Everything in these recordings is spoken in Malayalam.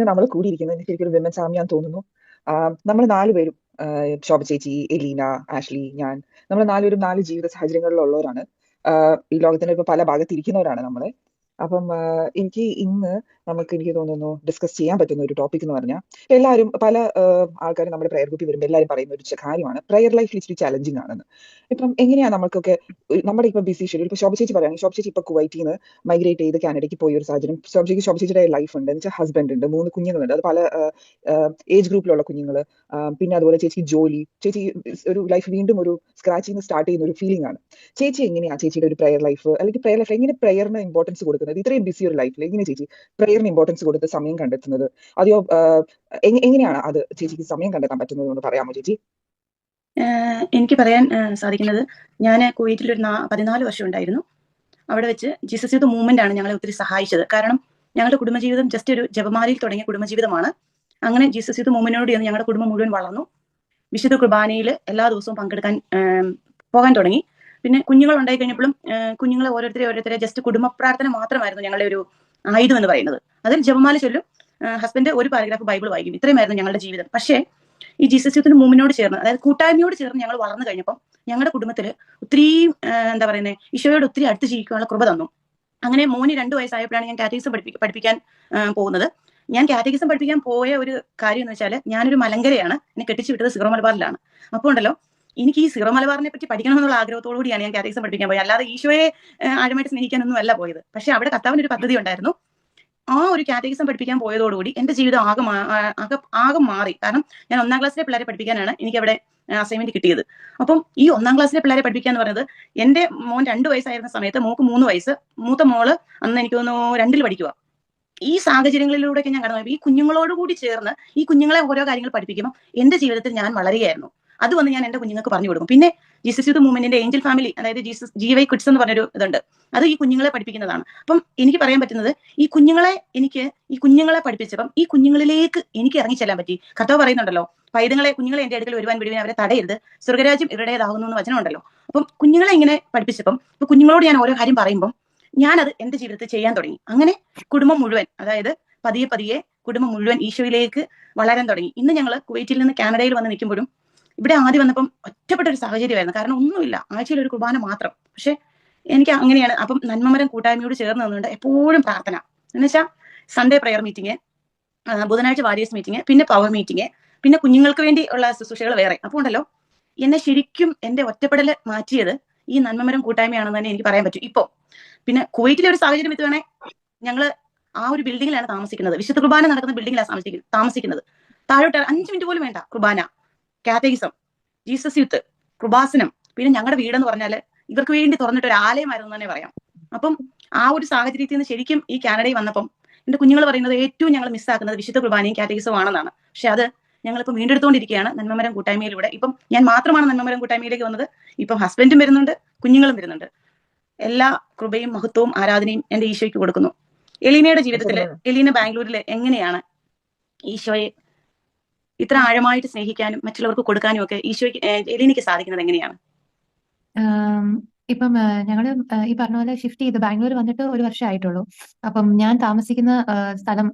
ഇന്ന് നമ്മൾ കൂടിയിരിക്കുന്നത് ശരിക്കും ഒരു വിമൻസ് ആമിയാന്ന് തോന്നുന്നു നമ്മൾ നാലുപേരും ശോഭ ചേച്ചി എലീന ആഷ്ലി ഞാൻ നമ്മൾ നാലുപേരും നാല് ജീവിത സാഹചര്യങ്ങളിലുള്ളവരാണ്. ഈ ലോകത്തിന്റെ ഇപ്പൊ പല ഭാഗത്തിരിക്കുന്നവരാണ് നമ്മൾ. അപ്പം എനിക്ക് ഇന്ന് നമുക്ക് എനിക്ക് തോന്നുന്നു ഡിസ്കസ് ചെയ്യാൻ പറ്റുന്ന ഒരു ടോപ്പിക് എന്ന് പറഞ്ഞാൽ എല്ലാവരും പല ആൾക്കാരും നമ്മുടെ പ്രയർ ഗ്രൂപ്പിൽ വരുമ്പോൾ എല്ലാവരും പറയുന്ന ഒരു കാര്യമാണ്. പ്രയർ ലൈഫ് ഇച്ചിരി ചലഞ്ചിങ് ആണെന്ന്. ഇപ്പം എങ്ങനെയാണ് നമുക്കൊക്കെ നമ്മുടെ ഇപ്പം ബിസി ഷെഡ്യൂൾ ഇപ്പോൾ ശോഭ ചേച്ചി പറയുകയാണെങ്കിൽ ശോഭ ചേച്ചി ഇപ്പോൾ കുവൈറ്റിൽ നിന്ന് മൈഗ്രേറ്റ് ചെയ്ത് കാനഡയ്ക്ക് പോയ ഒരു സാഹചര്യം. ശോഭ ചേച്ചി ചേച്ചിയുടെ ലൈഫ് ഉണ്ട്. എന്ന് വെച്ചാൽ ഹസ്ബൻഡ് ഉണ്ട് മൂന്ന് കുഞ്ഞുങ്ങളുണ്ട്. അത് പല ഏജ് ഗ്രൂപ്പിലുള്ള കുഞ്ഞുങ്ങൾ പിന്നെ അതുപോലെ ചേച്ചി ജോലി. ചേച്ചി ഒരു ലൈഫ് വീണ്ടും ഒരു സ്ക്രാച്ചിൽ നിന്ന് സ്റ്റാർട്ട് ചെയ്യുന്ന ഒരു ഫീലിംഗ് ആണ്. ചേച്ചി എങ്ങനെയാണ് ചേച്ചിയുടെ ഒരു പ്രയർ ലൈഫ് അല്ലെങ്കിൽ പ്രയർ ലൈഫ് എങ്ങനെ പ്രയറിന് ഇമ്പോർട്ടൻസ് കൊടുക്കുന്നത്? ഇത്രയും ബിസി ഒരു ലൈഫിൽ എങ്ങനെ ചേച്ചി പ്രയറിന് ഇമ്പോർട്ടൻസ് കൊടുത്ത് സമയം കണ്ടെത്തുന്നത്. അതെയോ എങ്ങനെയാണ് അത് ചേച്ചിക്ക് സമയം കണ്ടെത്താൻ പറ്റുന്നത് എന്ന് പറയാമോ ചേച്ചി? എനിക്ക് പറയാൻ സാധിക്കുന്നത് ഞാൻ കുവൈറ്റിൽ ഒരു പതിനാല് വർഷം ഉണ്ടായിരുന്നു. അവിടെ വെച്ച് ജീസസ് യൂത്ത് മൂവ്മെന്റ് ആണ് ഞങ്ങളെ ഒത്തിരി സഹായിച്ചത്. കാരണം ഞങ്ങളുടെ കുടുംബജീവിതം ജസ്റ്റ് ഒരു ജപമാലയിൽ തുടങ്ങിയ കുടുംബജീവിതമാണ്. അങ്ങനെ ജീസസ് യൂത്ത് മൂവ്മെന്റിനോട് ചേർന്ന് ഞങ്ങളുടെ കുടുംബം മുഴുവൻ വളർന്നു. വിശുദ്ധ കുർബാനയിൽ എല്ലാ ദിവസവും പങ്കെടുക്കാൻ പോകാൻ തുടങ്ങി. പിന്നെ കുഞ്ഞുങ്ങൾ ഉണ്ടായി കഴിഞ്ഞപ്പോഴും കുഞ്ഞുങ്ങളെ ഓരോരുത്തരെ ഓരോരുത്തരെ ജസ്റ്റ് കുടുംബ പ്രാർത്ഥന മാത്രമായിരുന്നു ഞങ്ങളുടെ ഒരു ആയുധം എന്ന് പറയുന്നത്. അതിൽ ജപമാല ചൊല്ലും ഹസ്ബൻഡ് ഒരു പാരഗ്രാഫ് ബൈബിൾ വായിക്കും. ഇത്രയുമായിരുന്നു ഞങ്ങളുടെ ജീവിതം. പക്ഷേ ഈ ജീസസ് യൂത്തിന് മൂമിനോട് ചേർന്ന് അതായത് കൂട്ടായ്മയോട് ചേർന്ന് ഞങ്ങൾ വളർന്നു കഴിഞ്ഞപ്പോൾ ഞങ്ങളുടെ കുടുംബത്തിൽ ഒത്തിരി എന്താ പറയുന്നത് ഈശോയോട് ഒത്തിരി അടുത്ത് ജീവിക്കാനുള്ള കൃപ തന്നു. അങ്ങനെ മോന് രണ്ടു വയസ്സായപ്പോഴാണ് ഞാൻ കാറ്റഗിസം പഠിപ്പി പഠിപ്പിക്കാൻ പോകുന്നത്. ഞാൻ കാറ്റഗിസം പഠിപ്പിക്കാൻ പോയ ഒരു കാര്യം എന്ന് വെച്ചാൽ ഞാനൊരു മലങ്കരയാണ്. എന്നെ കെട്ടിച്ചു വിട്ടത് സിറോ മലബാറിലാണ്. അപ്പോൾ ഉണ്ടല്ലോ എനിക്ക് ഈ സീറോ മലബാറിനെ പറ്റി പഠിക്കണമെന്നുള്ള ആഗ്രഹത്തോടു കൂടിയാണ് ഞാൻ കാറ്റഗിസം പഠിപ്പിക്കാൻ പോയത്. അല്ലാതെ ഈശോയെ ആഴമായിട്ട് സ്നേഹിക്കാനൊന്നും അല്ല പോയത്. പക്ഷെ അവിടെ കർത്താവിന് ഒരു പദ്ധതി ഉണ്ടായിരുന്നു. ആ ഒരു കാറ്റഗിസം പഠിപ്പിക്കാൻ പോയതോടുകൂടി എന്റെ ജീവിതം ആകെ ആകെ ആകെ മാറി. കാരണം ഞാൻ ഒന്നാം ക്ലാസ്സിലെ പിള്ളേരെ പഠിപ്പിക്കാനാണ് എനിക്ക് അവിടെ അസൈൻമെന്റ് കിട്ടിയത്. അപ്പം ഈ ഒന്നാം ക്ലാസ്സിലെ പിള്ളേരെ പഠിപ്പിക്കുക എന്ന് എന്റെ മോൻ രണ്ട് വയസ്സായിരുന്ന സമയത്ത് മോക്ക് മൂന്ന് വയസ്സ്. മൂത്ത മോൾ അന്ന് എനിക്ക് തോന്നുന്നു രണ്ടിൽ പഠിക്കുക ഈ സാഹചര്യങ്ങളിലൂടെയൊക്കെ ഞാൻ കടന്നു ഈ കുഞ്ഞുങ്ങളോട് കൂടി ചേർന്ന് ഈ കുഞ്ഞുങ്ങളെ ഓരോ കാര്യങ്ങൾ പഠിപ്പിക്കുമ്പോൾ എന്റെ ജീവിതത്തിൽ ഞാൻ വളരുകയായിരുന്നു. അത് വന്ന് ഞാൻ എന്റെ കുഞ്ഞുങ്ങൾക്ക് പറഞ്ഞു കൊടുക്കും. പിന്നെ ജീസസ് യൂത്ത് മൂവ്മെന്റിന്റെ ഏഞ്ചൽ ഫാമിലി അതായത് ജീസസ് ജി വൈ കിഡ്സ് എന്ന് പറഞ്ഞൊരു ഇതുണ്ട്. അത് ഈ കുഞ്ഞുങ്ങളെ പഠിപ്പിക്കുന്നതാണ്. അപ്പം എനിക്ക് പറയാൻ പറ്റുന്നത് ഈ കുഞ്ഞുങ്ങളെ എനിക്ക് ഈ കുഞ്ഞുങ്ങളെ പഠിപ്പിച്ചപ്പം ഈ കുഞ്ഞുങ്ങളിലേക്ക് എനിക്ക് ഇറങ്ങി ചെല്ലാൻ പറ്റി. കർത്താവ് പറയുന്നുണ്ടല്ലോ പൈതങ്ങളെ കുഞ്ഞുങ്ങളെ എന്റെ അടുക്കൽ വരുവാൻ വിടുവാൻ അവരെ തടയരുത്. സ്വർഗരാജ്യം ഇവരുടേതാകുന്നു എന്ന് വചനമുണ്ടല്ലോ അപ്പം കുഞ്ഞുങ്ങളെ ഇങ്ങനെ പഠിപ്പിച്ചപ്പം ഇപ്പൊ കുഞ്ഞുങ്ങളോട് ഞാൻ ഓരോ കാര്യം പറയുമ്പോൾ ഞാനത് എന്റെ ജീവിതത്തിൽ ചെയ്യാൻ തുടങ്ങി. അങ്ങനെ കുടുംബം മുഴുവൻ അതായത് പതിയെ പതിയെ കുടുംബം മുഴുവൻ ഈശോയിലേക്ക് വളരാൻ തുടങ്ങി. ഇന്ന് ഞങ്ങൾ കുവൈറ്റിൽ നിന്ന് കാനഡയിൽ വന്ന് നിൽക്കുമ്പോഴും ഇവിടെ ആദ്യം വന്നപ്പം ഒറ്റപ്പെട്ട ഒരു സാഹചര്യമായിരുന്നു. കാരണം ഒന്നുമില്ല. ആഴ്ചയിൽ ഒരു കുർബാന മാത്രം. പക്ഷെ എനിക്ക് അങ്ങനെയാണ്. അപ്പം നന്മമരം കൂട്ടായ്മയോട് ചേർന്ന് നിന്നുകൊണ്ട് എപ്പോഴും പ്രാർത്ഥന. എന്നുവെച്ചാൽ സൺഡേ പ്രെയർ മീറ്റിംഗ് ബുധനാഴ്ച വാരിയേഴ്സ് മീറ്റിംഗ് പിന്നെ പവർ മീറ്റിംഗ് പിന്നെ കുഞ്ഞുങ്ങൾക്ക് വേണ്ടി ഉള്ള ശുശ്രൂഷകൾ വേറെ. അപ്പോൾ ഉണ്ടല്ലോ എന്നെ ശരിക്കും എന്റെ ഒറ്റപ്പെടൽ മാറ്റിയത് ഈ നന്മമരം കൂട്ടായ്മയാണെന്ന് തന്നെ എനിക്ക് പറയാൻ പറ്റും. ഇപ്പോ പിന്നെ കുവൈറ്റിലെ ഒരു സാഹചര്യം എത്തുവാണെ ഞങ്ങൾ ആ ഒരു ബിൽഡിങ്ങിലാണ് താമസിക്കുന്നത്. വിശുദ്ധ കുർബാന നടക്കുന്ന ബിൽഡിങ്ങിലാണ് താമസിക്കുന്നത്. താഴോട്ട് അഞ്ച് മിനിറ്റ് പോലും വേണ്ട കുർബാന. കാത്തഗിസം ജീസസ് യൂത്ത് കൃപാസനം പിന്നെ ഞങ്ങളുടെ വീടെന്ന് പറഞ്ഞാൽ ഇവർക്ക് വേണ്ടി തുറന്നിട്ട് ഒരു ആലയമായിരുന്നു തന്നെ പറയാം. അപ്പം ആ ഒരു സാഹചര്യത്തിൽ നിന്ന് ശരിക്കും ഈ കാനഡയിൽ വന്നപ്പം എന്റെ കുഞ്ഞുങ്ങൾ പറയുന്നത് ഏറ്റവും ഞങ്ങൾ മിസ്സാക്കുന്നത് വിശുദ്ധ കുർബാനയും കാറ്റഗിസവും ആണെന്നാണ്. പക്ഷെ അത് ഞങ്ങളിപ്പോൾ വീണ്ടെടുത്തുകൊണ്ടിരിക്കുകയാണ് നന്മമരം കൂട്ടായ്മയിലൂടെ. ഇപ്പം ഞാൻ മാത്രമാണ് നന്മമരം കൂട്ടായ്മയിലേക്ക് വന്നത്. ഇപ്പം ഹസ്ബൻഡും വരുന്നുണ്ട് കുഞ്ഞുങ്ങളും വരുന്നുണ്ട്. എല്ലാ കൃപയും മഹത്വവും ആരാധനയും എന്റെ ഈശോയ്ക്ക് കൊടുക്കുന്നു. എലീനയുടെ ജീവിതത്തിൽ എലീന ബാംഗ്ലൂരിൽ എങ്ങനെയാണ് ഈശോയെ ഇത്ര ആഴമായിട്ട് സ്നേഹിക്കാനും മറ്റുള്ളവർക്ക് കൊടുക്കാനും ഒക്കെ ഈശോയ്ക്ക് എലിനിക്ക് സാധിക്കുന്നത് എങ്ങനെയാണ്? ഇപ്പം ഞങ്ങൾ ഈ പറഞ്ഞ പോലെ ഷിഫ്റ്റ് ചെയ്ത് ബാംഗ്ലൂർ വന്നിട്ട് ഒരു വർഷം ആയിട്ടുള്ളൂ. അപ്പം ഞാൻ താമസിക്കുന്ന സ്ഥലം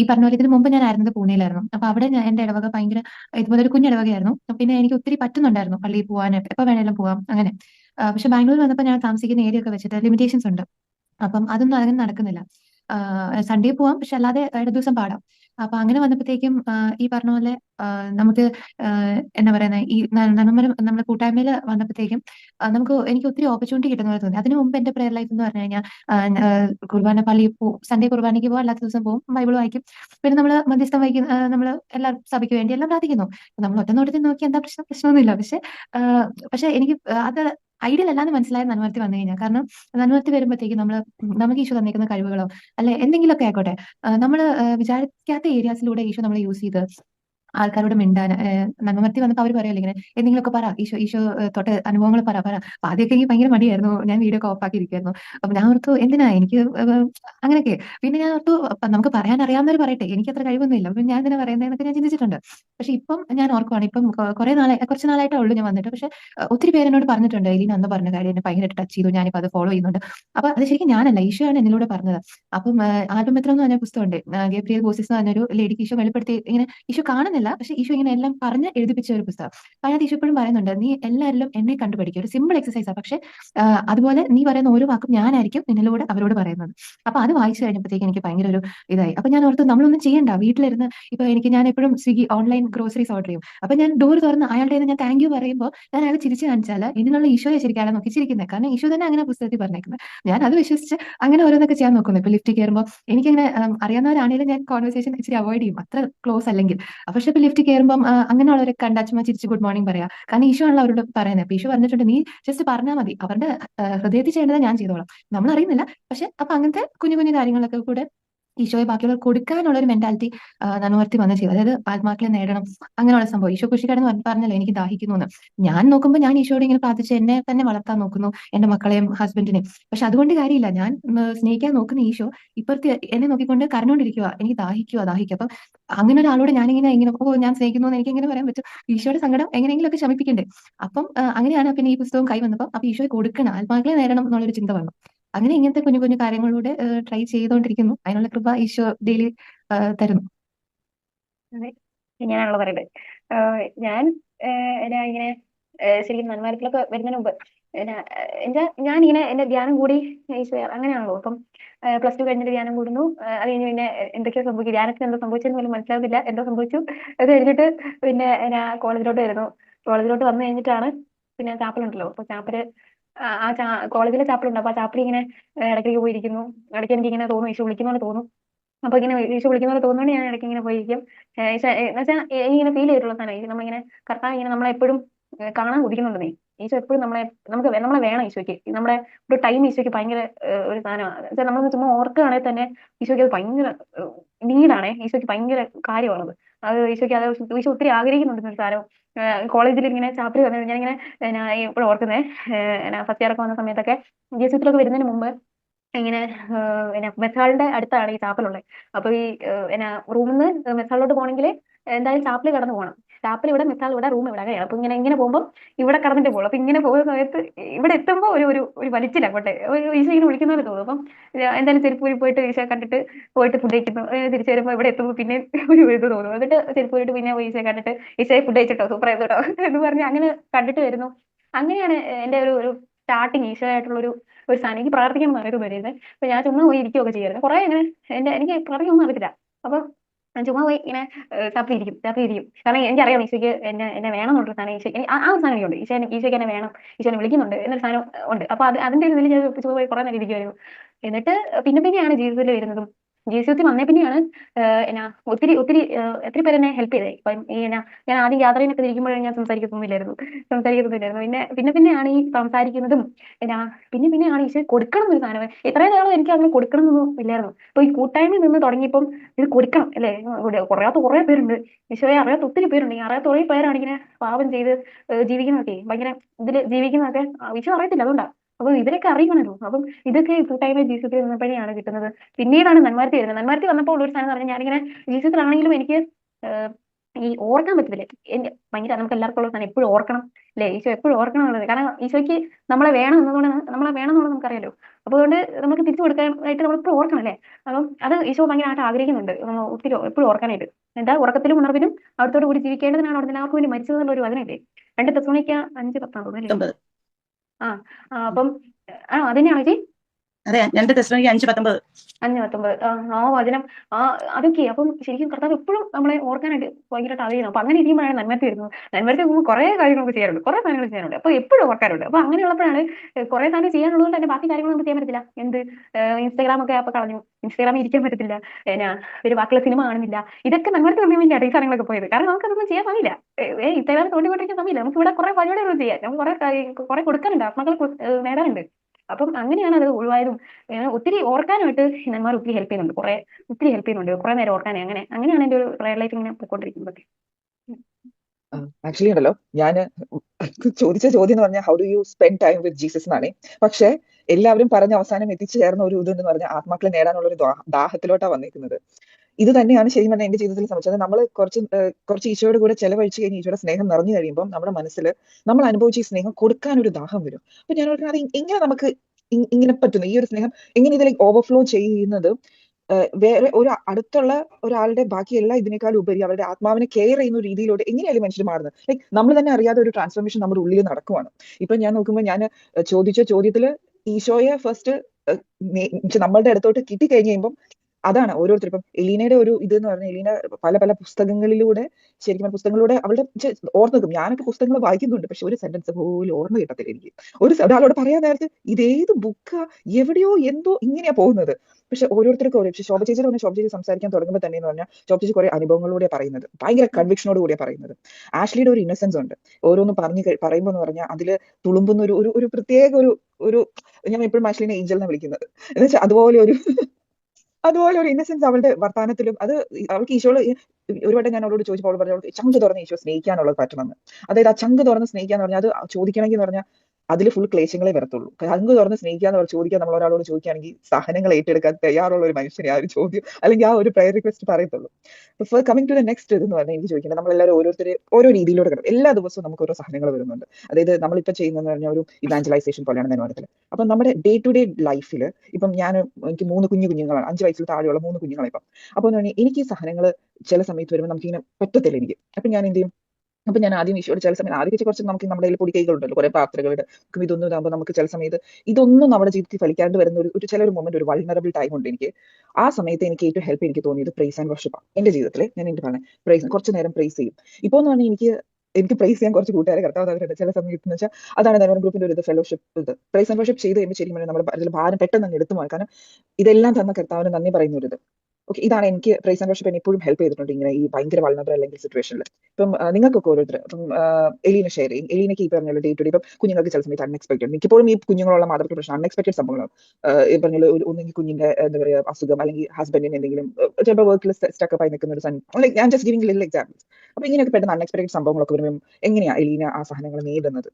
ഈ പറഞ്ഞ പോലെ ഇതിന് മുമ്പ് ഞാൻ ആയിരുന്നത് പൂനെയിലായിരുന്നു. അപ്പൊ അവിടെ ഞാൻ എന്റെ ഇടവക ഭയങ്കര ഇതുപോലെ ഒരു കുഞ്ഞിടവകയായിരുന്നു പിന്നെ എനിക്ക് ഒത്തിരി പറ്റുന്നുണ്ടായിരുന്നു പള്ളിയിൽ പോകാൻ എപ്പോ വേണേലും പോവാം അങ്ങനെ. പക്ഷെ ബാംഗ്ലൂർ വന്നപ്പോൾ ഞാൻ താമസിക്കുന്ന ഏരിയ ഒക്കെ വെച്ചിട്ട് ലിമിറ്റേഷൻസ് ഉണ്ട്. അപ്പം അതൊന്നും അങ്ങനെ നടക്കുന്നില്ല. സൺഡേ പോവാം പക്ഷെ അല്ലാതെ ഇട ദിവസം പാടാം. അപ്പൊ അങ്ങനെ വന്നപ്പോഴത്തേക്കും ഈ പറഞ്ഞ പോലെ നമുക്ക് എന്താ പറയുന്നത് ഈ നന്മമരം നമ്മുടെ കൂട്ടായ്മയിൽ വന്നപ്പോഴത്തേക്കും നമുക്ക് എനിക്ക് ഒത്തിരി ഓപ്പർച്യൂണിറ്റി കിട്ടുന്ന പോലെ തോന്നി. അതിനു മുമ്പ് എന്റെ പ്രയർ ലൈഫ് എന്ന് പറഞ്ഞു കഴിഞ്ഞാൽ കുർബാന പള്ളിയിൽ പോകും സൺഡേ കുർബാനയ്ക്ക് പോകും അല്ലാത്ത ദിവസം പോകും ബൈബിൾ വായിക്കും. പിന്നെ നമ്മൾ മധ്യസ്ഥം വഹിക്കുന്ന നമ്മൾ എല്ലാ സഭയ്ക്ക് വേണ്ടി എല്ലാം പ്രാർത്ഥിക്കുന്നു. നമ്മൾ ഒറ്റ നോട്ടത്തിൽ നോക്കി എന്താ പ്രശ്നം? പ്രശ്നമൊന്നുമില്ല. പക്ഷെ പക്ഷെ എനിക്ക് അത് ഐഡിയൽ അല്ലാന്ന് മനസ്സിലായ നന്മർത്തി വന്നു കഴിഞ്ഞാൽ. കാരണം നന്മർത്തി വരുമ്പോഴത്തേക്ക് നമ്മൾ നമുക്ക് ഈശോ തന്നിരിക്കുന്ന കഴിവുകളോ അല്ലെ എന്തെങ്കിലുമൊക്കെ ആയിക്കോട്ടെ. നമ്മൾ വിചാരിക്കാത്ത ഏരിയാസിലൂടെ ഈശോ നമ്മൾ യൂസ് ചെയ്ത് ആൾക്കാരോട് മിണ്ടാൻ നന്മമർത്തി വന്നപ്പോൾ അവർ പറയല്ലേ ഇങ്ങനെ എന്തെങ്കിലുമൊക്കെ പറ ഈശോ ഈശോ തൊട്ട് അനുഭവങ്ങൾ പറ പറ. അപ്പൊ ആദ്യമൊക്കെ എനിക്ക് ഭയങ്കര മടിയായിരുന്നു ഞാൻ വീഡിയോ ഒക്കെ ഓഫാക്കി ഇരിക്കുമായിരുന്നു അപ്പൊ ഞാൻ ഓർത്തു എന്തിനാ എനിക്ക് അങ്ങനെയൊക്കെ? പിന്നെ ഞാൻ ഓർത്തു നമുക്ക് പറയാൻ അറിയാവുന്നവർ പറയട്ടെ എനിക്ക് അത്ര കഴിവൊന്നുമില്ല. അപ്പൊ ഞാൻ ഇതിനെ പറയുന്നതെന്നൊക്കെ ഞാൻ ചിന്തിച്ചിട്ടുണ്ട്. പക്ഷെ ഇപ്പം ഞാൻ ഓർക്കുവാണ് ഇപ്പം കുറെ നാളെ കുറച്ച് നാളായിട്ടേ ഉള്ളൂ ഞാൻ വന്നിട്ട്. പക്ഷെ ഒത്തിരി പേര് എന്നോട് പറഞ്ഞിട്ടുണ്ട് എലീന അന്ന് പറഞ്ഞ കാര്യം എന്നെ ഭയങ്കരമായിട്ട് ടച്ച് ചെയ്തു ഞാനിപ്പോ അത് ഫോളോ ചെയ്യുന്നുണ്ട്. അപ്പൊ അത് ശരിക്കും ഞാനല്ല ഈശോയാണ് എന്നിലൂടെ പറഞ്ഞത്. അപ്പം ആൽബമിത്രം എന്ന് പറഞ്ഞ പുസ്തകമുണ്ട് ഗബ്രിയേൽ ബോസിസ് എന്ന് പറഞ്ഞൊരു ലേഡിക്ക് ഈശോ വെളിപ്പെടുത്തി ഇങ്ങനെ ഈശോ കാണുന്നില്ല. പക്ഷെ ഈശോ ഇങ്ങനെ എല്ലാം പറഞ്ഞ് എഴുതിപ്പിച്ച ഒരു പുസ്തകം. അതിനകത്ത് ഈശോ എപ്പോഴും പറയുന്നുണ്ട് നീ എല്ലാവരിലും എന്നെ കണ്ടുപഠിക്കും ഒരു സിമ്പിൾ എക്സസൈസാണ് പക്ഷെ അതുപോലെ നീ പറയുന്ന ഓരോ വാക്കും ഞാനായിരിക്കും നിന്നിലൂടെ അവരോട് പറയുന്നത്. അപ്പൊ അത് വായിച്ചു കഴിഞ്ഞപ്പോഴത്തേക്ക് എനിക്ക് ഭയങ്കര ഒരു ഇതായി. അപ്പൊ ഞാൻ ഓർത്തു നമ്മളൊന്നും ചെയ്യണ്ട വീട്ടിലിരുന്ന് ഇപ്പൊ എനിക്ക് ഞാൻ എപ്പോഴും സ്വിഗ്ഗി ഓൺലൈൻ ഗ്രോസറീസ് ഓർഡർ ചെയ്യും. അപ്പൊ ഞാൻ ഡോർ തുറന്ന് അയാളുടെ ഞാൻ താങ്ക് യു പറയുമ്പോൾ ഞാൻ അയാൾ ചിരിച്ചു കാണിച്ചാൽ ഇതിനുള്ള ഈശോയെ ശരിക്കും അയാളെ നോക്കി ചിരിക്കുന്നത്. കാരണം ഈശോ തന്നെ അങ്ങനെ പുസ്തകത്തിൽ പറഞ്ഞേക്കുന്നത്. ഞാൻ അത് വിശ്വസിച്ച് അങ്ങനെ ഓരോന്നൊക്കെ ചെയ്യാൻ നോക്കുന്നു. ഇപ്പൊ ലിഫ്റ്റ് കയറുമ്പോൾ എനിക്കങ്ങനെ അറിയാവുന്നവരാണെങ്കിലും ഞാൻ കോൺവെർസേഷൻ ഇച്ചിരി അവോയ്ഡ് ചെയ്യും. അത്ര ക്ലോസ് അല്ലെങ്കിൽ. പക്ഷെ ഇപ്പൊ ലിഫ്റ്റ് കയറുമ്പോൾ അങ്ങനെയുള്ളവരെ കണ്ട അച്ഛമ്മ ചിരിച്ച് ഗുഡ് മോർണിംഗ് പറയാ. കാരണം ഈശോ ആണല്ലോ അവരോട് പറയുന്നത് അപ്പൊ ഈശോ പറഞ്ഞിട്ടുണ്ട് നീ ജസ്റ്റ് പറഞ്ഞാൽ മതി. അവരുടെ ഹൃദയത്തിൽ ചെയ്യേണ്ടത് ഞാൻ ചെയ്തോളാം. നമ്മൾ അറിയുന്നില്ല പക്ഷെ അപ്പൊ അങ്ങനത്തെ കുഞ്ഞു കുഞ്ഞു കാര്യങ്ങളൊക്കെ കൂടെ ഈശോയെ ബാക്കിയുള്ളവർ കൊടുക്കാനുള്ള ഒരു മെന്റാലിറ്റി നനുവർത്തി വന്ന ചെയ്തു അതായത് ആത്മാക്കളെ നേടണം. അങ്ങനെയുള്ള സംഭവം. ഈശോ കൃഷിക്കാരെന്ന് പറഞ്ഞല്ലോ എനിക്ക് ദാഹിക്കുന്നു എന്ന് ഞാൻ നോക്കുമ്പോൾ ഞാൻ ഈശോയോട് ഇങ്ങനെ പ്രാർത്ഥിച്ച് എന്നെ തന്നെ വളർത്താൻ നോക്കുന്നു എന്റെ മക്കളെയും ഹസ്ബൻഡിനെയും പക്ഷെ അതുകൊണ്ട് കാര്യമില്ല. ഞാൻ സ്നേഹിക്കാൻ നോക്കുന്ന ഈശോ ഇപ്പുറത്ത് എന്നെ നോക്കിക്കൊണ്ട് കരഞ്ഞുകൊണ്ടിരിക്കുക എനിക്ക് ദാഹിക്കുക ദാഹിക്കുക അപ്പം അങ്ങനെ ഒരാളോട് ഞാനിങ്ങനെ ഇങ്ങനെ ഓ ഞാൻ സ്നേഹിക്കുന്നു എന്ന് എനിക്ക് എങ്ങനെ പറയാൻ പറ്റും. ഈശോയുടെ സങ്കടം എങ്ങനെയെങ്കിലും ഒക്കെ ശമിപ്പിക്കണ്ടേ. അപ്പം അങ്ങനെയാണ് പിന്നെ ഈ പുസ്തകം കൈ വന്നപ്പോൾ അപ്പൊ ഈശോയെ കൊടുക്കണം. ആത്മാക്കളെ നേടണം എന്നുള്ളൊരു ചിന്ത വന്നു. അങ്ങനെ ഇങ്ങനത്തെ കുഞ്ഞു കുഞ്ഞു കാര്യങ്ങളിലൂടെ ട്രൈ ചെയ്തുകൊണ്ടിരിക്കുന്നു അതിനുള്ള കൃപ ഈശോ ഡെയിലി തരുന്നു. ഞാനാണല്ലോ പറയുന്നത്. ഞാൻ ഇങ്ങനെ ശരിക്കും നന്മാരത്തിലൊക്കെ വരുന്നതിന് മുമ്പ് എന്റെ ഞാൻ ഇങ്ങനെ എന്റെ ധ്യാനം കൂടി അങ്ങനെയാണല്ലോ. അപ്പം പ്ലസ് ടു കഴിഞ്ഞിട്ട് ധ്യാനം കൂടുന്നു. അത് കഴിഞ്ഞ് പിന്നെ എന്തൊക്കെയോ സംഭവിക്കും ധ്യാനത്തിന് എന്തോ സംഭവിച്ചെന്ന് പോലും മനസ്സിലാവുന്നില്ല എന്തോ സംഭവിച്ചു. അത് കഴിഞ്ഞിട്ട് പിന്നെ ഞാൻ കോളേജിലോട്ട് വരുന്നു. കോളേജിലോട്ട് വന്നു കഴിഞ്ഞിട്ടാണ് പിന്നെ ചാപ്പലുണ്ടല്ലോ. അപ്പൊ ചാപ്പൽ ആ ചാ കോളേജിലെ ചാപ്പലുണ്ട് അപ്പൊ ആ ചാപ്പിൾ ഇങ്ങനെ ഇടയ്ക്ക് പോയിരിക്കുന്നു. ഇടയ്ക്ക് എനിക്ക് ഇങ്ങനെ തോന്നും ഈശോ വിളിക്കുന്ന പോലെ തോന്നും. അപ്പൊ ഇങ്ങനെ ഈശോ വിളിക്കുന്ന പോലെ തോന്നുന്നുണ്ട് ഞാൻ ഇടയ്ക്ക് ഇങ്ങനെ പോയിരിക്കും. ഏഹ് ഈശോ എന്ന് വെച്ചാൽ ഇങ്ങനെ ഫീൽ ചെയ്തിട്ടുള്ള സാധനം. നമ്മളിങ്ങനെ കർത്താവ് ഇങ്ങനെ നമ്മളെ എപ്പോഴും കാണാൻ കാണാൻ നീ ഈശോ എപ്പോഴും നമ്മളെ നമുക്ക് നമ്മളെ വേണം ഈശോയ്ക്ക്. നമ്മുടെ ഒരു ടൈം ഈശോയ്ക്ക് ഭയങ്കര ഒരു സാധനമാണ് നമ്മൾ ചുമ്മാ ഓർക്കുകയാണെങ്കിൽ തന്നെ ഈശോയ്ക്ക് അത് ഭയങ്കര നീഡാണേ. ഈശോയ്ക്ക് ഭയങ്കര കാര്യമാണത്. അത് ഈശോയ്ക്ക് അത് ഈശോ ഒത്തിരി ആഗ്രഹിക്കുന്നുണ്ട് ഒരു സാധനം കോളേജിൽ ഇങ്ങനെ ചാപ്പിൽ വന്നു ഞാൻ ഇങ്ങനെ ഇപ്പോഴും ഓർക്കുന്നത് ഫസ്റ്റ് ഇയർ ഒക്കെ വന്ന സമയത്തൊക്കെ ജേസിലൊക്കെ വരുന്നതിന് മുമ്പ് ഇങ്ങനെ പിന്നെ മെസ്സാളിന്റെ അടുത്താണ് ഈ ചാപ്പലുള്ളത് അപ്പൊ ഈ പിന്നെ റൂമിൽ നിന്ന് മെസ്സാളിലോട്ട് പോകണമെങ്കിൽ എന്തായാലും ചാപ്പിൽ കടന്നു പോകണം ചാപ്പിൽ ഇവിടെ മെത്താൾ ഇവിടെ റൂം ഇവിടെ അങ്ങനെയാണ്. അപ്പൊ ഇങ്ങനെ ഇങ്ങനെ പോകുമ്പോൾ ഇവിടെ കടന്നിട്ട് പോകും. അപ്പൊ ഇങ്ങനെ പോകുന്ന സമയത്ത് ഇവിടെ എത്തുമ്പോൾ ഒരു ഒരു ഒരു വലിച്ചില്ല അങ്ങോട്ടെ. ഈശോ ഇങ്ങനെ വിളിക്കുന്ന പോലെ തോന്നും. അപ്പം എന്തായാലും ചെരുപ്പൂരി പോയിട്ട് ഈശോ കണ്ടിട്ട് പോയിട്ട് ഫുഡ് കഴിക്കുന്നു. തിരിച്ചു വരുമ്പോൾ ഇവിടെ എത്തുമ്പോൾ പിന്നെ ഒരു ഇത് തോന്നും. എന്നിട്ട് ചെരുപ്പൂരിട്ട് പിന്നെ ഈശോയെ കണ്ടിട്ട് ഈശോയെ ഫുഡ് കഴിച്ചിട്ടോ? സൂപ്പർ ആയിട്ടോ എന്ന് പറഞ്ഞ് അങ്ങനെ കണ്ടിട്ട് വരുന്നു. അങ്ങനെയാണ് എന്റെ ഒരു ഒരു സ്റ്റാർട്ടിങ് ഈശോ ആയിട്ടുള്ള ഒരു ഒരു സാധനം. എനിക്ക് പ്രാർത്ഥിക്കണം എന്ന് അറിയത്തു വരുന്നത്. അപ്പൊ ഞാൻ ചുമ്മാ പോയി ഇരിക്കുകയൊക്കെ ചെയ്യായിരുന്നു കുറെ അങ്ങനെ എന്റെ എനിക്ക് പ്രാർത്ഥിക്കൊന്നും അറിയത്തില്ല. അപ്പൊ ചുമ്മാ പോയി ഇങ്ങനെ ചാപ്പിയിരിക്കും ചാപ്പിയിരിക്കും കാരണം എനിക്കറിയാം ഈശോയ്ക്ക് എന്നെ എന്നെ വേണം എന്നുള്ള സാധനം ഈശോ ആ ഒരു സാധനം എനിക്കുണ്ട്. ഈശോ ഈശോയ്ക്ക് എന്നെ വേണം ഈശോ എന്നെ വിളിക്കുന്നുണ്ട് എന്നൊരു സാധനം ഉണ്ട്. അപ്പൊ അത് അതിന്റെ ഒരു ഇതിൽ ഞാൻ ചുമ്മാ പോയി കുറെ നേരം ഇരിക്കുമായിരുന്നു എന്നിട്ട് പിന്നെ പിന്നെയാണ് ജീവിതത്തിൽ വരുന്നതും ജീവിതത്തിൽ വന്നേ പിന്നെയാണ് എന്നാ ഒത്തിരി ഒത്തിരി ഒത്തിരി പേര് എന്നെ ഹെൽപ്പ് ചെയ്തേ. ഇപ്പം ഈ എന്നാ ഞാൻ ആദ്യം യാത്രയിലൊക്കെ ഇരിക്കുമ്പോഴേ ഞാൻ സംസാരിക്കത്തൊന്നുമില്ലായിരുന്നു. സംസാരിക്കത്തൊന്നുമില്ലായിരുന്നു. പിന്നെ പിന്നെ പിന്നെയാണ് ഈ സംസാരിക്കുന്നതും എന്നാ പിന്നെ പിന്നെയാണ് ഈ കൊടുക്കണം ഒരു സാധനം. ഇത്രയും നാളും എനിക്ക് അങ്ങനെ കൊടുക്കണം എന്നൊന്നും ഇല്ലായിരുന്നു. അപ്പൊ ഈ കൂട്ടായ്മയിൽ നിന്ന് തുടങ്ങിയപ്പം ഇത് കൊടുക്കണം അല്ലേ? ഇവിടെ അറിയാത്ത കുറെ പേരുണ്ട്. ഈശോയെ അറിയാത്ത ഒത്തിരി പേരുണ്ട്. ഈ അറിയാത്ത കുറെ പേരാണ് ഇങ്ങനെ പാപം ചെയ്ത് ജീവിക്കുന്നതൊക്കെ. ഭയങ്കര ഇതിൽ ജീവിക്കുന്നതൊക്കെ ഈശോ അറിയത്തില്ല അതുകൊണ്ടാ. അപ്പൊ ഇവരൊക്കെ അറിയണല്ലോ അപ്പം ഇതൊക്കെ ഫുൾ ടൈം ജീവിതത്തിൽ നിന്നപ്പോഴാണ് കിട്ടുന്നത്. പിന്നീടാണ് നന്മാർത്തി വരുന്നത്. നന്മാർത്തി വന്നപ്പോൾ ഒരു സാധനം പറഞ്ഞാൽ ഞാനിങ്ങനെ ജീവിതത്തിലാണെങ്കിലും എനിക്ക് ഈ ഓർക്കാൻ പറ്റത്തില്ല. ഭയങ്കര നമുക്ക് എല്ലാവർക്കും ഉള്ള സാധനം എപ്പോഴും ഓർക്കണം അല്ലേ? ഈശോ എപ്പോഴും ഓർക്കണം എന്നുള്ളത്. കാരണം ഈശോയ്ക്ക് നമ്മളെ വേണം എന്നതുകൊണ്ട് നമ്മളെ വേണം എന്നുള്ളത് നമുക്കറിയാലോ. അപ്പൊ അതുകൊണ്ട് നമുക്ക് തിരിച്ചു കൊടുക്കാനായിട്ട് നമ്മൾ എപ്പോഴും ഓർക്കണം അല്ലേ? അപ്പം അത് ഈശോ ഭയങ്കരമായിട്ട് ആഗ്രഹിക്കുന്നുണ്ട്. ഒത്തിരി എപ്പോഴും ഓർക്കാനായിട്ട്. എന്താ? ഉറക്കത്തിലും ഉണർവിലും അവിടത്തോട് കൂടി ജീവിക്കേണ്ടതിനാണ് അവിടെ എല്ലാവർക്കും വേണ്ടി മരിച്ചത് എന്നുള്ള ഒരു വചനമില്ലേ? രണ്ട് തെസോണിക്ക അഞ്ച് പത്താം തോന്നുന്നു ആ അപ്പം ആ അതന്നെയാണോ ചേച്ചി അതെ രണ്ട് തെസ്ലോണിക്ക് അഞ്ച് പത്തൊമ്പത്. അഞ്ച് പത്തൊമ്പത്. ആ വചനം ആ അതൊക്കെ അപ്പം ശരിക്കും കർത്താവ് എപ്പോഴും നമ്മളെ ഓർക്കാനായിട്ട് ഭയങ്കരമായിട്ട് അറിയണം അപ്പൊ അങ്ങനെ ഇരിക്കുമ്പോഴാണ് നന്മത്തി വരുന്നത് നന്മത്തി പോകുമ്പോൾ കുറെ കാര്യങ്ങളൊക്കെ ചെയ്യാറുണ്ട്. കുറെ കാര്യങ്ങൾ ചെയ്യാനുണ്ട് അപ്പൊ എപ്പോഴും ഓർക്കാറുണ്ട്. അപ്പൊ അങ്ങനെയുള്ളപ്പോഴാണ് കുറെ സാധനം ചെയ്യാനുള്ളതുകൊണ്ട് തന്നെ ബാക്കി കാര്യങ്ങൾ നമുക്ക് ചെയ്യാൻ പറ്റില്ല എന്ത്? ഇൻസ്റ്റാഗ്രാം ഒക്കെ അപ്പൊ കളഞ്ഞു. ഇൻസ്റ്റാഗ്രാമിൽ ഇരിക്കാൻ പറ്റത്തില്ല. എന്നാ ഒരു ബാക്കിയുള്ള സിനിമ കാണുന്നില്ല. ഇതൊക്കെ നന്മത്തി വന്നു വേണ്ടിയാണ് ഈ സാധനങ്ങളൊക്കെ പോയത്. കാരണം നമുക്ക് അതൊന്നും ചെയ്യാൻ സമയമില്ല. ഏ ഇൻസ്റ്റാഗ്രാം തോണ്ടിക്കൊണ്ടിരിക്കാൻ സമയമില്ല. നമുക്ക് ഇവിടെ കുറെ പരിപാടികൾ ചെയ്യാം. നമുക്ക് കുറെ കുറെ കൊടുക്കാനുണ്ട്. ആത്മാക്കളെ കൊ- നേടാനുണ്ട്. അപ്പം അങ്ങനെയാണ് അത് ഒഴിവായതും. ഒത്തിരി ഓർക്കാനായിട്ട് നന്മാർ ഒത്തിരി ഹെൽപ്പ് ചെയ്യുന്നുണ്ട്. കുറെ ഒത്തിരി ഹെൽപ്പ് ചെയ്യുന്നുണ്ട്. കുറെ നേരം ഓർക്കാനേ അങ്ങനെ അങ്ങനെയാണ് എന്റെ ഒരു പ്രയർ ലൈഫ് ഇങ്ങനെ പോയിക്കൊണ്ടിരിക്കുന്നത് ആക്ച്വലി ഉണ്ടല്ലോ. ഞാൻ ചോദിച്ച ചോദ്യം എന്ന് പറഞ്ഞാൽ how do you spend time with Jesus എന്നാണ്. പക്ഷെ എല്ലാവരും പറഞ്ഞ അവസാനം എത്തിച്ചേർന്ന ഒരു ഇത് എന്ന് പറഞ്ഞാൽ ആത്മാക്കളെ നേടാനുള്ള ഒരു ദാഹത്തിലോട്ടാണ് ദാഹത്തിലോട്ടാ വന്നിരിക്കുന്നത് ഇത് തന്നെയാണ് ശരിക്കും പറഞ്ഞാൽ എന്റെ ജീവിതത്തിൽ സംഭവിച്ചത് നമ്മൾ കുറച്ച് കുറച്ച് ഈശോയുടെ കൂടെ ചെലവഴിച്ച് കഴിഞ്ഞ് ഈശോയുടെ സ്നേഹം നിറഞ്ഞു കഴിയുമ്പോൾ നമ്മുടെ മനസ്സിൽ നമ്മൾ അനുഭവിച്ച ഈ സ്നേഹം കൊടുക്കാൻ ഒരു ദാഹം വരും. അപ്പൊ ഞാൻ ഓർക്കുന്നത് അത് എങ്ങനെ നമുക്ക് ഇങ്ങനെ പറ്റുന്നു? ഈ ഒരു സ്നേഹം എങ്ങനെ ഇതിലേക്ക് ഓവർഫ്ലോ ചെയ്യുന്നത്? വേറെ ഒരു അടുത്തുള്ള ഒരാളുടെ ബാക്കി എല്ലാ ഇതിനേക്കാളും ഉപരി അവരുടെ ആത്മാവിനെ കെയർ ചെയ്യുന്ന രീതിയിലൂടെ എങ്ങനെയാണ് മനുഷ്യർ മാറുന്നത്? ലൈക് നമ്മൾ തന്നെ അറിയാതെ ഒരു ട്രാൻസ്ഫോർമേഷൻ നമ്മുടെ ഉള്ളിൽ നടക്കുവാണ്. ഇപ്പൊ ഞാൻ നോക്കുമ്പോൾ ഞാൻ ചോദിച്ച ചോദ്യത്തിൽ ഈശോയെ ഫസ്റ്റ് നമ്മളുടെ അടുത്തോട്ട് കിട്ടി കഴിഞ്ഞ് കഴിയുമ്പോൾ അതാണ് ഓരോരുത്തർ ഇപ്പം എലീനയുടെ ഒരു ഇത് എന്ന് പറഞ്ഞാൽ എലീന പല പല പുസ്തകങ്ങളിലൂടെ ശരിക്കും പുസ്തകങ്ങളിലൂടെ അവളുടെ ഓർമ്മ നിൽക്കും. ഞാനൊക്കെ പുസ്തകങ്ങൾ വായിക്കുന്നുണ്ട്. പക്ഷെ ഒരു സെന്റൻസ് പോലും ഓർമ്മ കിട്ടത്തില്ല എനിക്ക്. ഒരു ഒരാളോട് പറയാൻ നേരത്ത് ഇതേത് ബുക്കാ എവിടെയോ എന്തോ ഇങ്ങനെയാ പോകുന്നത്. പക്ഷെ ഓരോരുത്തർക്കും ഓരോ. ശോഭ ചേച്ചിയുടെ പറഞ്ഞ ശോഭ ചേച്ചി സംസാരിക്കാൻ തുടങ്ങുമ്പോൾ തന്നെ എന്ന് പറഞ്ഞാൽ ശോഭ ചേച്ചി കുറെ അനുഭവങ്ങളിലൂടെ പറയുന്നത്. ഭയങ്കര കൺവിക്ഷനോട് കൂടിയാണ് പറയുന്നത്. ആഷ്ലിയുടെ ഒരു ഇന്നസെൻസ് ഉണ്ട്. ഓരോന്ന് പറഞ്ഞു പറയുമ്പോൾ എന്ന് പറഞ്ഞാൽ അതിൽ തുളുമ്പുന്ന ഒരു ഒരു പ്രത്യേക ഒരു ഒരു ഞാൻ എപ്പോഴും ആഷ്ലിനെ ഏഞ്ചൽ എന്ന് വിളിക്കുന്നത്. എന്ന് വെച്ചാൽ അതുപോലെ ഒരു അതുപോലെ ഒരു ഇന്നസെൻസ് അവളുടെ വർത്താനത്തിലും അത് അവൾക്ക് ഈശോൾ ഒരുപാട് ഞാൻ അവളോട് ചോദിച്ചപ്പോൾ അവൾ പറഞ്ഞു അവൾക്ക് ചങ്ക് തുറന്ന് ഈശോ സ്നേഹിക്കാനുള്ളത് പറ്റണമെന്ന് അതായത് ആ ചങ്ക് തുറന്ന് സ്നേഹിക്കാന്ന് പറഞ്ഞാൽ അത് ചോദിക്കണമെങ്കിൽ പറഞ്ഞാൽ അതിൽ ഫുൾ ക്ലേശങ്ങളെ വരത്തുള്ളൂ. ചങ്ക് തുറന്ന് സ്നേഹിക്കാന്ന് പറഞ്ഞ് ചോദിക്കാൻ നമ്മൾ ഒരാളോട് ചോദിക്കുകയാണെങ്കിൽ സഹനങ്ങൾ ഏറ്റെടുക്കാൻ തയ്യാറുള്ള ഒരു മനുഷ്യനെ ആ ഒരു ചോദ്യം അല്ലെങ്കിൽ ആ ഒരു പ്രയർ റിക്വസ്റ്റ് പറയത്തുള്ളൂ. കമ്മിങ് ടു ദ നെക്സ്റ്റ് ഇതെന്ന് പറഞ്ഞാൽ എനിക്ക് ചോദിക്കേണ്ടത് നമ്മളെല്ലാവരും ഓരോരുത്തരെ ഓരോ രീതിയിലൂടെ കിടക്കും. എല്ലാ ദിവസവും നമുക്ക് ഓരോ സഹനങ്ങൾ വരുന്നുണ്ട്. അതായത് നമ്മളിപ്പോൾ ചെയ്യുന്നതെന്ന് പറഞ്ഞാൽ ഒരു ഇവാഞ്ചലൈസേഷൻ പോലെയാണ് നെന്മാടത്തിൽ അപ്പം നമ്മുടെ ഡേ ടു ഡേ ലൈഫിൽ ഇപ്പം ഞാൻ എനിക്ക് മൂന്ന് കുഞ്ഞു കുഞ്ഞുങ്ങളാണ്. അഞ്ച് വയസ്സിൽ താഴെയുള്ള മൂന്ന് കുഞ്ഞുങ്ങളെ ഇപ്പം. അപ്പോൾ എന്ന് പറഞ്ഞാൽ എനിക്ക് സഹനങ്ങൾ ചില സമയത്ത് വരുമ്പോൾ നമുക്കിങ്ങനെ പറ്റത്തില്ല എനിക്ക്. അപ്പം ഞാൻ എന്ത് ചെയ്യും? അപ്പൊ ഞാൻ ആദ്യം ഈശോയോട് ചില സമയത്ത് ആദ്യം കുറച്ച് നമുക്ക് നമ്മുടെ കയ്യിൽ പൊടികൈകളുണ്ടല്ലോ കുറെ പാത്രകളുടെ ഇതൊന്നും ഇതാകുമ്പോൾ നമുക്ക് ചില സമയത്ത് ഇതൊന്നും നമ്മുടെ ജീവിതത്തിൽ ഫലിക്കാണ്ട് വരുന്ന ഒരു ഒരു ചില ഒരു മൊമെന്റ് ഒരു വൾണറബിൾ ടൈം ഉണ്ട് എനിക്ക്. ആ സമയത്ത് എനിക്ക് ഏറ്റവും ഹെൽപ്പ് എനിക്ക് തോന്നിയത് പ്രൈസ് ആൻഡ് വർഷിപ്പാണ് എന്റെ ജീവിതത്തിൽ ഞാൻ എനിക്ക് പറഞ്ഞത് പ്രൈസ് കുറച്ച് നേരം പ്രൈസ് ചെയ്യും. ഇപ്പോൾ എന്ന് പറഞ്ഞാൽ എനിക്ക് എനിക്ക് പ്രൈസ് ചെയ്യാൻ കുറച്ച് കൂട്ടുകാരെ കർത്താവ് ചില സമയത്ത് എന്ന് വെച്ചാൽ അതാണ് നെയ്മർ ഗ്രൂപ്പിന്റെ ഒരു ഫെലോഷിപ്പ് ഇത്. പ്രൈസ് ആൻഡ് വർഷിപ്പ് ചെയ്ത് കഴിയുമ്പോൾ ശരിക്കും നമ്മുടെ ഭാരം പെട്ടെന്ന് തന്നെ എടുത്തു മാറും കാരണം ഇതെല്ലാം തന്ന കർത്താവിന് നന്ദി പറയുന്ന ഒരു ഇത്. ഓക്കെ ഇതാണ് എനിക്ക് പ്രൈസ് ആൻഡ് വർഷിപ്പ് എപ്പോഴും ഹെൽപ്പ് ചെയ്തിട്ടുണ്ട് ഇങ്ങനെ ഈ ഭയങ്കര വളർന്നവർ അല്ലെങ്കിൽ സിറ്റുവേഷനിൽ ഇപ്പം നിങ്ങൾക്ക് നിങ്ങൾക്കൊക്കെ ഓരോരുത്തർ ഇപ്പം എലിനെ ഷെയർ ചെയ്യും. എലീനക്ക് ഈ പറഞ്ഞ ഡേ ടു ഡേ ഇപ്പം കുഞ്ഞുങ്ങൾക്ക് ചില സമയത്ത് അൺഎക്സ്പെക്ടഡ് മിക്കപ്പോഴും ഈ കുഞ്ഞുങ്ങളുള്ള മാതാപിതാക്കൾ പ്രശ്നം അൺഎക്സ്പെക്ടഡ് സംഭവങ്ങളാണ്. ഈ ഒരു ഒന്നെങ്കിൽ കുഞ്ഞിന്റെ എന്താ പറയുക അസുഖം അല്ലെങ്കിൽ ഹസ്ബൻഡിന് എന്തെങ്കിലും ചിലപ്പോൾ വർക്കിൽ സ്റ്റക്കപ്പ് ആയി നിൽക്കുന്ന ഒരു സൺ ഞാൻ ജസ്റ്റ് ഗിവിംഗ് ലിറ്റിൽ എക്സാമ്പിൾസ് അപ്പൊ ഇങ്ങനെയൊക്കെ പെട്ടെന്ന് അൺഎക്സ്പെക്ടഡ് സംഭവങ്ങളൊക്കെ വരുമ്പോൾ എങ്ങനെയാ എലീന ആ സഹനങ്ങൾ നേരിടുന്നത്?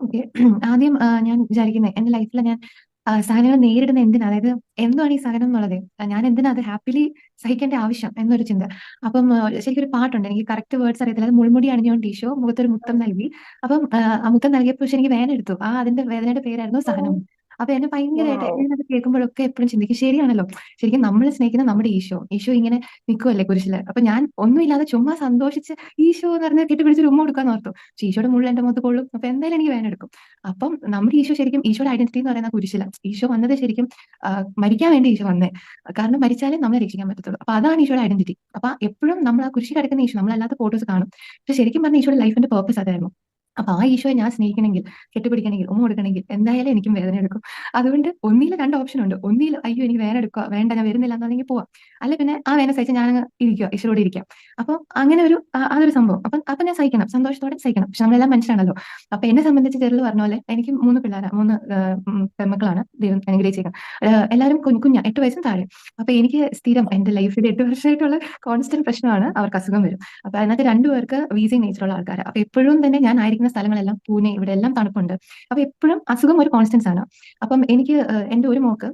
ഓക്കെ ആദ്യം ഞാൻ വിചാരിക്കുന്നത് എന്റെ ലൈഫിൽ ഞാൻ ആ, സഹനങ്ങൾ നേരിടുന്ന എന്തിനാ? അതായത് എന്താണ് ഈ സഹനം എന്നുള്ളത്? ഞാൻ എന്തിനാ അത് ഹാപ്പിലി സഹിക്കേണ്ട ആവശ്യം എന്നൊരു ചിന്ത. അപ്പം ശരിക്കും ഒരു പാട്ടുണ്ട്. എനിക്ക് കറക്റ്റ് വേർഡ്സ് അറിയത്തില്ല. അത് മുൾമുടി അണിഞ്ഞുകൊണ്ട് ഈശോ മുഖത്തൊരു മുത്തം നൽകി. അപ്പം ആ മുത്തം നൽകിയപ്പോൾ പക്ഷെ എനിക്ക് വേദന എടുത്തു. ആ അതിന്റെ വേദനയുടെ പേരായിരുന്നു സഹനം അപ്പൊ എന്നെ ഭയങ്കരമായിട്ട്. ഞാനത് കേൾക്കുമ്പോഴൊക്കെ എപ്പോഴും ചിന്തിക്കും ശരിയാണല്ലോ. ശരിക്കും നമ്മൾ സ്നേഹിക്കുന്ന നമ്മുടെ ഈശോ ഈശോ ഇങ്ങനെ നിൽക്കുമല്ലേ കുരിശിൽ. അപ്പൊ ഞാൻ ഒന്നുമില്ലാതെ ചുമ്മാ സന്തോഷിച്ച് ഈശോ എന്ന് പറഞ്ഞ് കെട്ടിപ്പിടിച്ച് ഉമ്മ കൊടുക്കാന്ന് ഓർത്തു. പക്ഷെ ഈശോയുടെ മുകളിൽ എന്റെ മുഖത്ത് കൊള്ളും. അപ്പൊ എന്തായാലും എനിക്ക് വേദന എടുക്കും. അപ്പം നമ്മുടെ ഈശോ ശരിക്കും ഈശോയുടെ ഐഡന്റിറ്റി എന്ന് പറയുന്ന കുരിശില. ഈശോ വന്നത് ശരിക്കും മരിക്കാൻ വേണ്ടി ഈശോ വന്നേ. കാരണം മരിച്ചാലേ നമ്മളെ രക്ഷിക്കാൻ പറ്റത്തുള്ളൂ. അപ്പൊ അതാണ് ഈശോയുടെ ഐഡന്റിറ്റി അപ്പൊ എപ്പോഴും നമ്മൾ ആ കുരിശി കിടക്കുന്ന ഈശോ നമ്മളല്ലാത്ത ഫോട്ടോസ് കാണും. പക്ഷെ ശരിക്കും പറഞ്ഞ ഈശോയുടെ ലൈഫിന്റെ പേർപ്പസ് അതായിരുന്നു. അപ്പൊ ആ ഈശോയെ ഞാൻ സ്നേഹിക്കണമെങ്കിൽ കെട്ടിപ്പിടിക്കണമെങ്കിൽ ഉമ്മ കൊടുക്കണമെങ്കിൽ എന്തായാലും എനിക്കും വേദന എടുക്കും. അതുകൊണ്ട് ഒന്നിൽ രണ്ട് ഓപ്ഷൻ ഉണ്ട്. ഒന്നിൽ അയ്യോ എനിക്ക് വേദന എടുക്കുക വേണ്ട ഞാൻ വരുന്നില്ല എന്നുണ്ടെങ്കിൽ പോവാം. അല്ല പിന്നെ ആ വേദന സഹിച്ച് ഞാൻ ഇരിക്കുക ഈശോയോട് ഇരിക്കാം. അപ്പൊ അങ്ങനെ ഒരു അതൊരു സംഭവം. അപ്പൊ അപ്പൊ ഞാൻ സഹിക്കണം സന്തോഷത്തോടെ സഹിക്കണം. പക്ഷെ നമ്മളെല്ലാം മനുഷ്യരാണല്ലോ. അപ്പൊ എന്നെ സംബന്ധിച്ച് ചെറുത് പറഞ്ഞ പോലെ എനിക്ക് മൂന്ന് പിള്ളേരാ മൂന്ന് പെൺമക്കളാണ് ദൈവം അനുഗ്രഹിച്ചേക്കാം എല്ലാവരും കുഞ്ഞു കുഞ്ഞാ എട്ട് വയസ്സും താഴെ. അപ്പൊ എനിക്ക് സ്ഥിരം എന്റെ ലൈഫിൽ എട്ട് വർഷമായിട്ടുള്ള കോൺസ്റ്റന്റ് പ്രശ്നമാണ് അവർക്ക് അസുഖം വരും. അപ്പൊ അതിനകത്ത് രണ്ടുപേർക്ക് വീസിങ് നേച്ചറുള്ള ആൾക്കാർ അപ്പൊ എപ്പോഴും തന്നെ ഞാൻ ആയിരിക്കുന്ന സ്ഥലങ്ങളെല്ലാം പൂനെ ഇവിടെ എല്ലാം തണുപ്പുണ്ട്. അപ്പൊ എപ്പോഴും അസുഖം ഒരു കോൺസ്റ്റൻസ് ആണ്. അപ്പം എനിക്ക് എന്റെ ഒരു മോക്ക്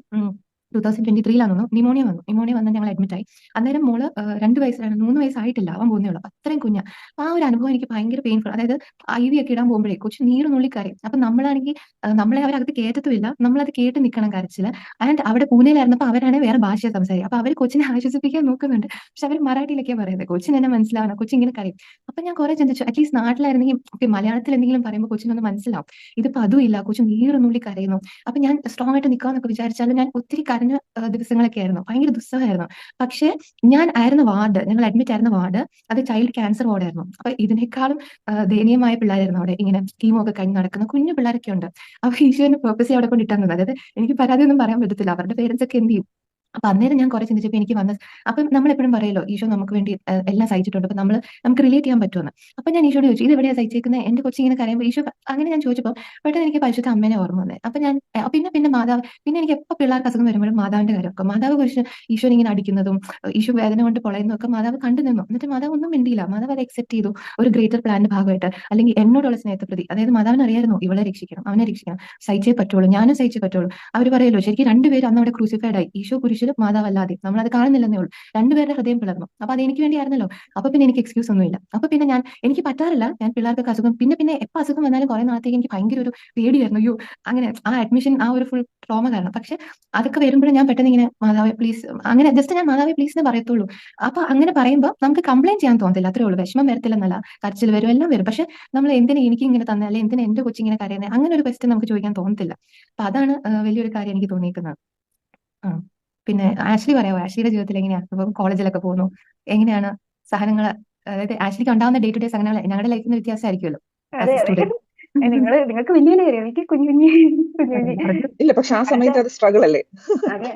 ടൂ തൗസൻഡ് ട്വന്റി ത്രീയിലാണെന്നു നിമോണിയ വന്നു. നിമോണിയ വന്ന് ഞങ്ങൾ അഡ്മിറ്റ് ആയി. അന്നേരം മോൾ രണ്ട് വയസ്സിലാണ് മൂന്ന് വയസ്സായിട്ടില്ല അവൻ പോകുന്നേ ഉള്ളൂ. അത്രയും കുഞ്ഞാ. ആ ഒരു അനുഭവം എനിക്ക് ഭയങ്കര പെയിൻഫുൾ അതായത് ഐ വി ഒക്കെ ഇടാൻ പോകുമ്പോഴേ കൊച്ചു നീര് നുള്ളിക്കരയും. അപ്പൊ നമ്മളാണെങ്കിൽ നമ്മളെ അവരകത്ത് കേറ്റത്തുമില്ല. നമ്മളത് കേട്ട് നിൽക്കണം കരച്ചിൽ. ആൻഡ് അവിടെ പൂനെയിലായിരുന്നപ്പോൾ അവരാണെങ്കിൽ വേറെ ഭാഷ സംസാരിക്കും. അപ്പൊ അവർ കൊച്ചിനെ ആശ്വസിപ്പിക്കാൻ നോക്കുന്നുണ്ട്. പക്ഷെ അവർ മറാഠിയിലൊക്കെ പറയുന്നത് കൊച്ചിന് എന്നെ മനസ്സിലാവണം. കൊച്ചു ഇങ്ങനെ കരയും. അപ്പൊ ഞാൻ കുറെ ചിന്തിച്ചു. അറ്റ്ലീസ്റ്റ് നാട്ടിലായിരുന്നെങ്കിൽ ഓക്കെ മലയാളത്തിൽ എന്തെങ്കിലും പറയുമ്പോൾ കൊച്ചിനൊന്ന് മനസ്സിലാവും. ഇതിപ്പോ അതുമില്ല കൊച്ചു നീര് നുള്ളി കരയുന്നു അപ്പൊ ഞാൻ സ്ട്രോങ് ആയിട്ട് നിൽക്കാന്നൊക്കെ വിചാരിച്ചാലും ഞാൻ ഒത്തിരി കരഞ്ഞ ദിവസങ്ങളൊക്കെ ആയിരുന്നു ഭയങ്കര ദുസ്സഹമായിരുന്നു. പക്ഷെ ഞാൻ ആയിരുന്ന വാർഡ് ഞങ്ങൾ അഡ്മിറ്റ് ആയിരുന്ന വാർഡ് അത് ചൈൽഡ് ക്യാൻസർ വാർഡായിരുന്നു അപ്പൊ ഇതിനേക്കാളും ദയനീയമായ പിള്ളേരായിരുന്നു അവിടെ. ഇങ്ങനെ കീമോ ഒക്കെ കഴിഞ്ഞ് നടക്കുന്ന കുഞ്ഞു പിള്ളേരൊക്കെ ഉണ്ട് അപ്പൊ ഈശോന്റെ പേർപ്പസ് അവിടെ കൊണ്ട് ഇട്ടാൽ അതായത് എനിക്ക് പരാതിയൊന്നും പറയാൻ പറ്റത്തില്ല. അവരുടെ പേരൻസ് ഒക്കെ എന്ത് ചെയ്യും? അപ്പൊ അന്നേരം ഞാൻ കുറെ ചിന്തിച്ചപ്പോൾ എനിക്ക് വന്ന അപ്പം നമ്മൾ എപ്പോഴും പറയല്ലോ ഈശോ നമുക്ക് വേണ്ടി എല്ലാം സഹിച്ചിട്ടുണ്ട്. അപ്പൊ നമ്മൾ നമുക്ക് റിലേറ്റ് ചെയ്യാൻ പറ്റുമെന്ന് അപ്പൊ ഞാൻ ഈശോട് ചോദിച്ചു ഇത് എവിടെയാണ് സഹിച്ചേക്കുന്നത് എന്റെ കൊച്ചി ഇങ്ങനെ കരയുമ്പോൾ ഈശോ അങ്ങനെ ഞാൻ ചോദിച്ചപ്പോൾ പെട്ടെന്ന് എനിക്ക് പരിശുദ്ധ അമ്മേനെ ഓർമ്മ വന്നത് അപ്പൊ ഞാൻ പിന്നെ പിന്നെ മാതാവ് പിന്നെ എനിക്ക് എപ്പോൾ പിള്ളേർക്ക് അസുഖം വരുമ്പോഴും മാതാവിന്റെ കാര്യമൊക്കെ മാതാവ് കുറിച്ച് ഈശോ ഇങ്ങനെ അടിക്കുന്നതും ഈശോ വേദന കൊണ്ട് പൊളയുന്നതും ഒക്കെ മാതാവ് കണ്ടു നിന്നു. എന്നിട്ട് മാതാവ് ഒന്നും മിണ്ടിയില്ല. മാതാവ് അത് അക്സെപ്റ്റ് ചെയ്തു. ഒരു ഗ്രേറ്റർ പ്ലാനിന്റെ ഭാഗമായിട്ട്. അല്ലെങ്കിൽ എന്നോടുള്ള പ്രതി അതായത് മാതാവിന് അറിയായിരുന്നു ഇവളെ രക്ഷിക്കണം അവനെ രക്ഷിക്കണം. സഹിച്ചേ പറ്റുള്ളൂ. ഞാനും സഹിച്ചേ പറ്റുള്ളൂ. അവർ പറയല്ലോ ശരിക്കും രണ്ടുപേരും അന്ന് അവിടെ ക്രൂസിഫൈഡ് ആയി. ഈശോ കുരിശിലും മാതാവല്ലാതെ. നമ്മൾ അത് കാണുന്നില്ലെന്നേ ഉള്ളൂ. രണ്ടുപേരുടെ ഹൃദയം പിളർന്നു. അപ്പൊ അത് എനിക്ക് വേണ്ടിയായിരുന്നല്ലോ. അപ്പൊ പിന്നെ എനിക്ക് എക്സ്ക്യൂസ് ഒന്നുമില്ല. അപ്പൊ പിന്നെ ഞാൻ എനിക്ക് പറ്റാറില്ല. ഞാൻ പിള്ളേർക്കൊക്കെ അസുഖം. പിന്നെ പിന്നെ എപ്പോൾ അസുഖം വന്നാലും കുറെ നാളത്തേക്ക് എനിക്ക് ഭയങ്കര ഒരു പേടിയായിരുന്നു. അയ്യോ അങ്ങനെ ആ അഡ്മിഷൻ ആ ഒരു ഫുൾ ട്രോമ കാരണം. പക്ഷെ അതൊക്കെ വരുമ്പോഴും ഞാൻ പെട്ടെന്ന് ഇങ്ങനെ മാതാവെ പ്ലീസ് അങ്ങനെ ജസ്റ്റ് ഞാൻ മാതാവെ പ്ലീസ് എന്ന് പറയത്തുള്ളൂ. അപ്പൊ അങ്ങനെ പറയുമ്പോൾ നമുക്ക് കംപ്ലൈന്റ് ചെയ്യാൻ തോന്നത്തില്ല. അത്രേ ഉള്ളൂ. വിഷമം വരത്തില്ലെന്നല്ല. കരച്ചിൽ വരും എല്ലാം വരും. പക്ഷെ നമ്മൾ എന്തിനാ എനിക്ക് ഇങ്ങനെ തന്നെ? അല്ലെ എന്തിനാ എന്റെ കൊച്ചിങ്ങനെ കരയുന്നത് അങ്ങനെ ഒരു ക്വസ്റ്റ്യൻ നമുക്ക് ചോദിക്കാൻ തോന്നത്തില്ല. അപ്പൊ അതാണ് വലിയൊരു കാര്യം എനിക്ക് തോന്നിയിരിക്കുന്നത് ആ. പിന്നെ ആഷ്ലി പറയാമോ? ആഷ്ലിയുടെ ജീവിതത്തിൽ എങ്ങനെയാ ഇപ്പം കോളേജിലൊക്കെ പോകുന്നു. എങ്ങനെയാണ് സഹനങ്ങൾ അതായത് ആഷ്ലിക്ക് ഉണ്ടാവുന്ന ഡേ ടു ഡേ സഹനങ്ങൾ ഞങ്ങളുടെ ലൈഫിൽ നിന്ന് വ്യത്യാസമായിരിക്കുമല്ലോ നിങ്ങൾ നിങ്ങൾക്ക് വലിയ എനിക്ക് കുഞ്ഞു കുഞ്ഞു കുഞ്ഞു കുഞ്ഞു. ഇല്ല പക്ഷെ ആ സമയത്ത് അത് സ്ട്രഗിൾ അല്ലേ?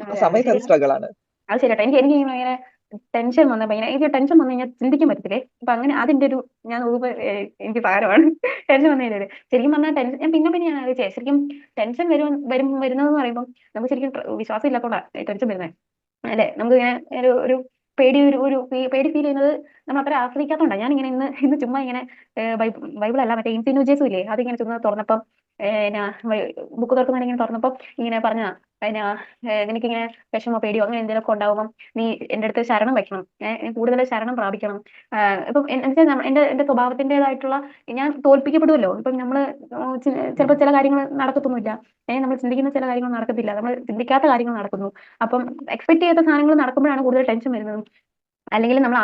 ആ സമയത്ത് അത് സ്ട്രഗിൾ ആണ്. അത് ശരിയാട്ടോ. എനിക്ക് എനിക്ക് ഇങ്ങനെ ടെൻഷൻ വന്ന. ഭയങ്കര എനിക്ക് ടെൻഷൻ വന്നു കഴിഞ്ഞാൽ ചിന്തിക്കാൻ പറ്റത്തില്ലേ? അപ്പൊ അങ്ങനെ അതിന്റെ ഒരു ഞാൻ ഏഹ് എനിക്ക് സാരമാണ് ടെൻഷൻ വന്നു കഴിഞ്ഞാൽ ശരിക്കും പറഞ്ഞാൽ ടെൻഷൻ ഞാൻ പിന്നെ പിന്നെ ഞാൻ ആലോചിച്ചേ ശരിക്കും ടെൻഷൻ വരും വരും വരുന്നതെന്ന് പറയുമ്പോൾ നമുക്ക് ശരിക്കും വിശ്വാസം ഇല്ലാത്തതുകൊണ്ടാണ് ടെൻഷൻ വരുന്നത് അല്ലെ? നമുക്ക് ഇങ്ങനെ ഒരു ഒരു പേടി ഒരു ഒരു പേടി ഫീൽ ചെയ്യുന്നത് നമ്മൾ അത്ര ആശ്രയിക്കാത്തതുകൊണ്ടാണ് ഞാൻ ഇങ്ങനെ ഇന്ന് ഇന്ന് ചുമ്മാ ഇങ്ങനെ ബൈബിൾ അല്ല മറ്റേ ഇൻസിനുജേസും ഇല്ലേ? അതിങ്ങനെ ചുമ്മാ തുറന്നപ്പം ബുക്ക് തുറക്കുന്ന ഇങ്ങനെ തുറന്നപ്പോ ഇങ്ങനെ പറഞ്ഞ എന്നാ നിനക്കിങ്ങനെ വിഷമോ പേടിയോ അങ്ങനെ എന്തെങ്കിലുമൊക്കെ ഉണ്ടാവുമ്പോൾ നീ എന്റെ അടുത്ത് ശരണം വെക്കണം കൂടുതൽ ശരണം പ്രാപിക്കണം. ഇപ്പം എന്നുവെച്ചാൽ എന്റെ എന്റെ സ്വഭാവത്തിന്റേതായിട്ടുള്ള ഞാൻ തോൽപ്പിക്കപ്പെടുമല്ലോ ഇപ്പം നമ്മൾ ചിലപ്പോൾ ചില കാര്യങ്ങൾ നടക്കത്തൊന്നുമില്ല. ഏഹ് നമ്മൾ ചിന്തിക്കുന്ന ചില കാര്യങ്ങൾ നടക്കത്തില്ല. നമ്മൾ ചിന്തിക്കാത്ത കാര്യങ്ങൾ നടക്കുന്നു. അപ്പം എക്സ്പെക്ട് ചെയ്യാത്ത സാധനങ്ങൾ നടക്കുമ്പോഴാണ് കൂടുതൽ ടെൻഷൻ വരുന്നത്. അല്ലെങ്കിൽ നമ്മൾ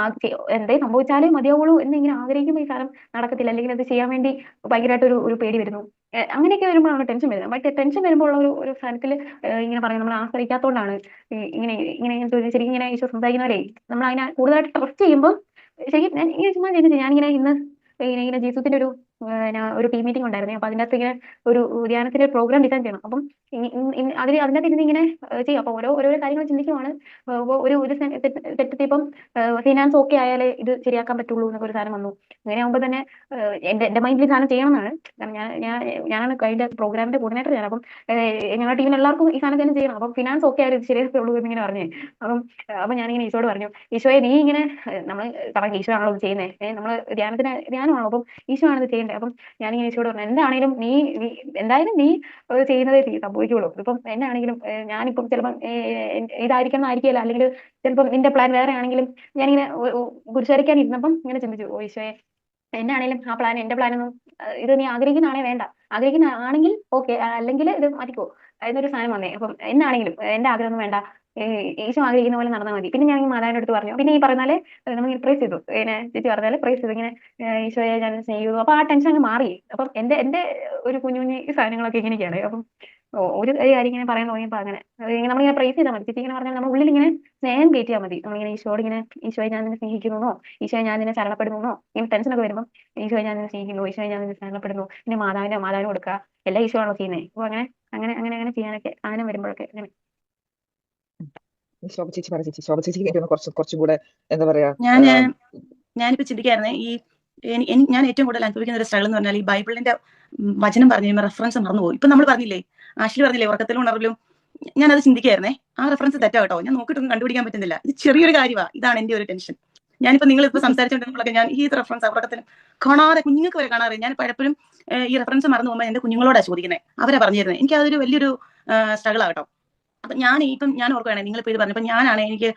എന്തേ സംഭവിച്ചാലേ മതിയാവുള്ളൂ എന്ന് ഇങ്ങനെ ആഗ്രഹിക്കുമ്പോൾ ഈ സാധനം നടക്കത്തില്ല. അല്ലെങ്കിൽ അത് ചെയ്യാൻ വേണ്ടി ഭയങ്കരമായിട്ട് ഒരു ഒരു പേടി വരുന്നു. അങ്ങനെയൊക്കെ വരുമ്പോഴാണ് ടെൻഷൻ വരുന്നത്. ബട്ട് ടെൻഷൻ വരുമ്പോൾ ഉള്ള ഒരു ഒരു സ്ഥാനത്തിൽ ഇങ്ങനെ പറയും നമ്മൾ ആശ്രയിക്കാത്തതുകൊണ്ടാണ് ഇങ്ങനെ ഇങ്ങനെ ശരിക്കും ഇങ്ങനെ ഈശോ സംസാരിക്കുന്നവരെ നമ്മൾ അതിനെ കൂടുതലായിട്ട് ട്രസ്റ്റ് ചെയ്യുമ്പോൾ ശരിക്കും ഞാൻ ഇങ്ങനെ ചുമ്മാ ചോദിച്ചു ഞാനിങ്ങനെ ഇന്ന് ഇങ്ങനെ ഇങ്ങനെ ജീസസിന്റെ ഒരു ഒരു ടീം മീറ്റിംഗ് ഉണ്ടായിരുന്നു. അപ്പൊ അതിനകത്ത് ഇങ്ങനെ ഒരു ധ്യാനത്തിന്റെ പ്രോഗ്രാം ഡിസൈൻ ചെയ്യണം. അപ്പം അതിൽ അതിനകത്ത് ഇരുന്ന് ഇങ്ങനെ ചെയ്യാം. അപ്പൊ ഓരോ ഓരോരോ കാര്യങ്ങൾ ചിന്തിക്കുവാണ്. ഒരു ഒരു തെറ്റത്തി ഇപ്പം ഫിനാൻസ് ഓക്കെ ആയാലേ ഇത് ശരിയാക്കാൻ പറ്റുള്ളൂ എന്നൊക്കെ ഒരു സാധനം വന്നു. അങ്ങനെ ആകുമ്പോൾ തന്നെ എന്റെ എന്റെ മൈൻഡിൽ സാധനം ചെയ്യണം എന്നാണ് കാരണം ഞാൻ ഞാൻ ഞാനാണ് അതിന്റെ പ്രോഗ്രാമിന്റെ കോർഡിനേറ്റർ ഞാൻ. അപ്പം ഞങ്ങളുടെ ടീമിൽ എല്ലാവർക്കും ഈ സാധനം തന്നെ ചെയ്യണം. അപ്പം ഫിനാൻസ് ഓക്കെ ആയാലും ശരിയാക്കുള്ളൂ എന്നിങ്ങനെ പറഞ്ഞേ. അപ്പം അപ്പൊ ഞാനിങ്ങനെ ഈശോട് പറഞ്ഞു ഈശോയെ നീ ഇങ്ങനെ നമ്മൾ പറഞ്ഞു ഈശോ ആണല്ലോ ചെയ്യുന്നത് നമ്മൾ ധ്യാനത്തിന് ധ്യാനമാണല്ലോ. അപ്പം ഈശോ ആണ് ഇത് ചെയ്യേണ്ടത്. അപ്പം ഞാനിങ്ങനെ ഈശോട് പറഞ്ഞു എന്താണെങ്കിലും നീ എന്തായാലും നീ ചെയ്യുന്നതേ ചെയ്- സംഭവിക്കുള്ളൂ. ഇപ്പം എന്നാണെങ്കിലും ഞാനിപ്പം ചിലപ്പം ഇതായിരിക്കണം ആയിരിക്കില്ല അല്ലെങ്കിൽ ചിലപ്പം നിന്റെ പ്ലാൻ വേറെ ആണെങ്കിലും ഞാനിങ്ങനെ കുരിശരിക്കാൻ ഇരുന്നപ്പം ഇങ്ങനെ ചിന്തിച്ചു ഓ ഈശോയെ എന്നാണെങ്കിലും ആ പ്ലാൻ എന്റെ പ്ലാനൊന്നും ഇത് നീ ആഗ്രഹിക്കുന്നതാണേ വേണ്ട. ആഗ്രഹിക്കുന്ന ആണെങ്കിൽ ഓക്കെ അല്ലെങ്കിൽ ഇത് മാറ്റിക്കോ എന്നൊരു സാധനം വന്നേ. അപ്പം എന്നാണെങ്കിലും എന്റെ ആഗ്രഹമൊന്നും വേണ്ട. ഈശോ ആഗ്രഹിക്കുന്ന പോലെ നടന്നാൽ മതി. പിന്നെ ഞാൻ ഈ മാതാവിന്റെ അടുത്ത് പറഞ്ഞു. പിന്നെ ഈ പറഞ്ഞാൽ നമ്മൾ പ്രേസ് ചെയ്തു. ഇങ്ങനെ ചേച്ചി പറഞ്ഞാൽ പ്രേസ് ചെയ്തു. ഇങ്ങനെ ഈശോയെ ഞാൻ സ്നേഹിക്കുന്നു. അപ്പൊ ആ ടെൻഷൻ അങ്ങ് മാറി. അപ്പം എന്റെ എന്റെ ഒരു കുഞ്ഞു കുഞ്ഞു സാധനങ്ങളൊക്കെ ഇങ്ങനെയൊക്കെയാണ്. അപ്പം ഒരു കാര്യം ഇങ്ങനെ പറയാൻ തോന്നിയപ്പോ അങ്ങനെ. നമ്മളിങ്ങനെ പ്രൈസ് ചെയ്താൽ മതി. ചേച്ചി ഇങ്ങനെ പറഞ്ഞാൽ നമ്മുടെ ഉള്ളിൽ ഇങ്ങനെ സ്നേഹം കയറ്റിയാൽ മതി. നമ്മളിങ്ങനെ ഈശോട് ഇങ്ങനെ ഈശോയെ ഞാൻ നിന്നെ സ്നേഹിക്കുന്നു ഈശോയെ ഞാൻ നിന്നെ ശരണപ്പെടുന്നു ഇങ്ങനെ ടെൻഷനൊക്കെ വരുമ്പോൾ ഈശോയെ ഞാൻ നിന്നെ സ്നേഹിക്കുന്നു. ഈശോയെ ഞാൻ നിന്നെ ശരണപ്പെടുന്നു. പിന്നെ മാതാവിനെ മാതാവിന് കൊടുക്കുക. എല്ലാ ഈശോ ആണോ ചെയ്യുന്നത് അപ്പൊ അങ്ങനെ അങ്ങനെ അങ്ങനെ അങ്ങനെ ചെയ്യാനൊക്കെ അങ്ങനെ വരുമ്പോഴൊക്കെ അങ്ങനെ ശോഭ ചേച്ചി പറ ചേച്ചി. ശോഭ ചേച്ചിക്ക് കുറച്ച് കുറച്ചും കൂടെ എന്താ പറയാ ഞാൻ ഞാനിപ്പോ ചിന്തിക്കായിരുന്നേ ഈ ഞാൻ ഏറ്റവും കൂടുതൽ അനുഭവിക്കുന്ന ഒരു സ്ട്രഗിൾ എന്ന് പറഞ്ഞാൽ ഈ ബൈബിളിന്റെ വചനം പറഞ്ഞു കഴിയുമ്പോൾ റെഫറൻസ് മറന്നുപോയി ഇപ്പൊ നമ്മൾ പറഞ്ഞില്ലേ ആഷിൽ പറഞ്ഞില്ലേ ഉറക്കത്തിലും ഉണർവിലും. ഞാനത് ചിന്തിക്കായിരുന്നേ ആ റെഫറൻസ് തെറ്റാ കേട്ടോ ഞാൻ നോക്കിയിട്ടൊന്നും കണ്ടുപിടിക്കാൻ പറ്റുന്നില്ല. ഇത് ചെറിയൊരു കാര്യമാണ് ഇതാണ് എന്റെ ഒരു ടെൻഷൻ. ഞാനിപ്പോ നിങ്ങൾ ഇപ്പൊ സംസാരിച്ചുകൊണ്ടിരുന്നപ്പോഴൊക്കെ ഞാൻ ഈ റെഫറൻസ് ഉറക്കത്തിലും കാണാതെ കുഞ്ഞുങ്ങൾക്ക് വരെ കാണാറ് ഞാൻ പലപ്പോഴും ഈ റെഫറൻസ് മറന്നു പോകുമ്പോൾ എന്റെ കുഞ്ഞുങ്ങളോടാ ചോദിക്കുന്നത് അവരാ പറഞ്ഞിരുന്നത് എനിക്ക് അതൊരു വലിയൊരു സ്ട്രഗിൾ ആകട്ടോ അപ്പൊ ഞാൻ ഇപ്പം ഞാൻ ഓർക്കുകയാണെങ്കിൽ നിങ്ങൾ ഇപ്പോൾ ഇത് അപ്പൊ ഞാനാണ് എനിക്ക്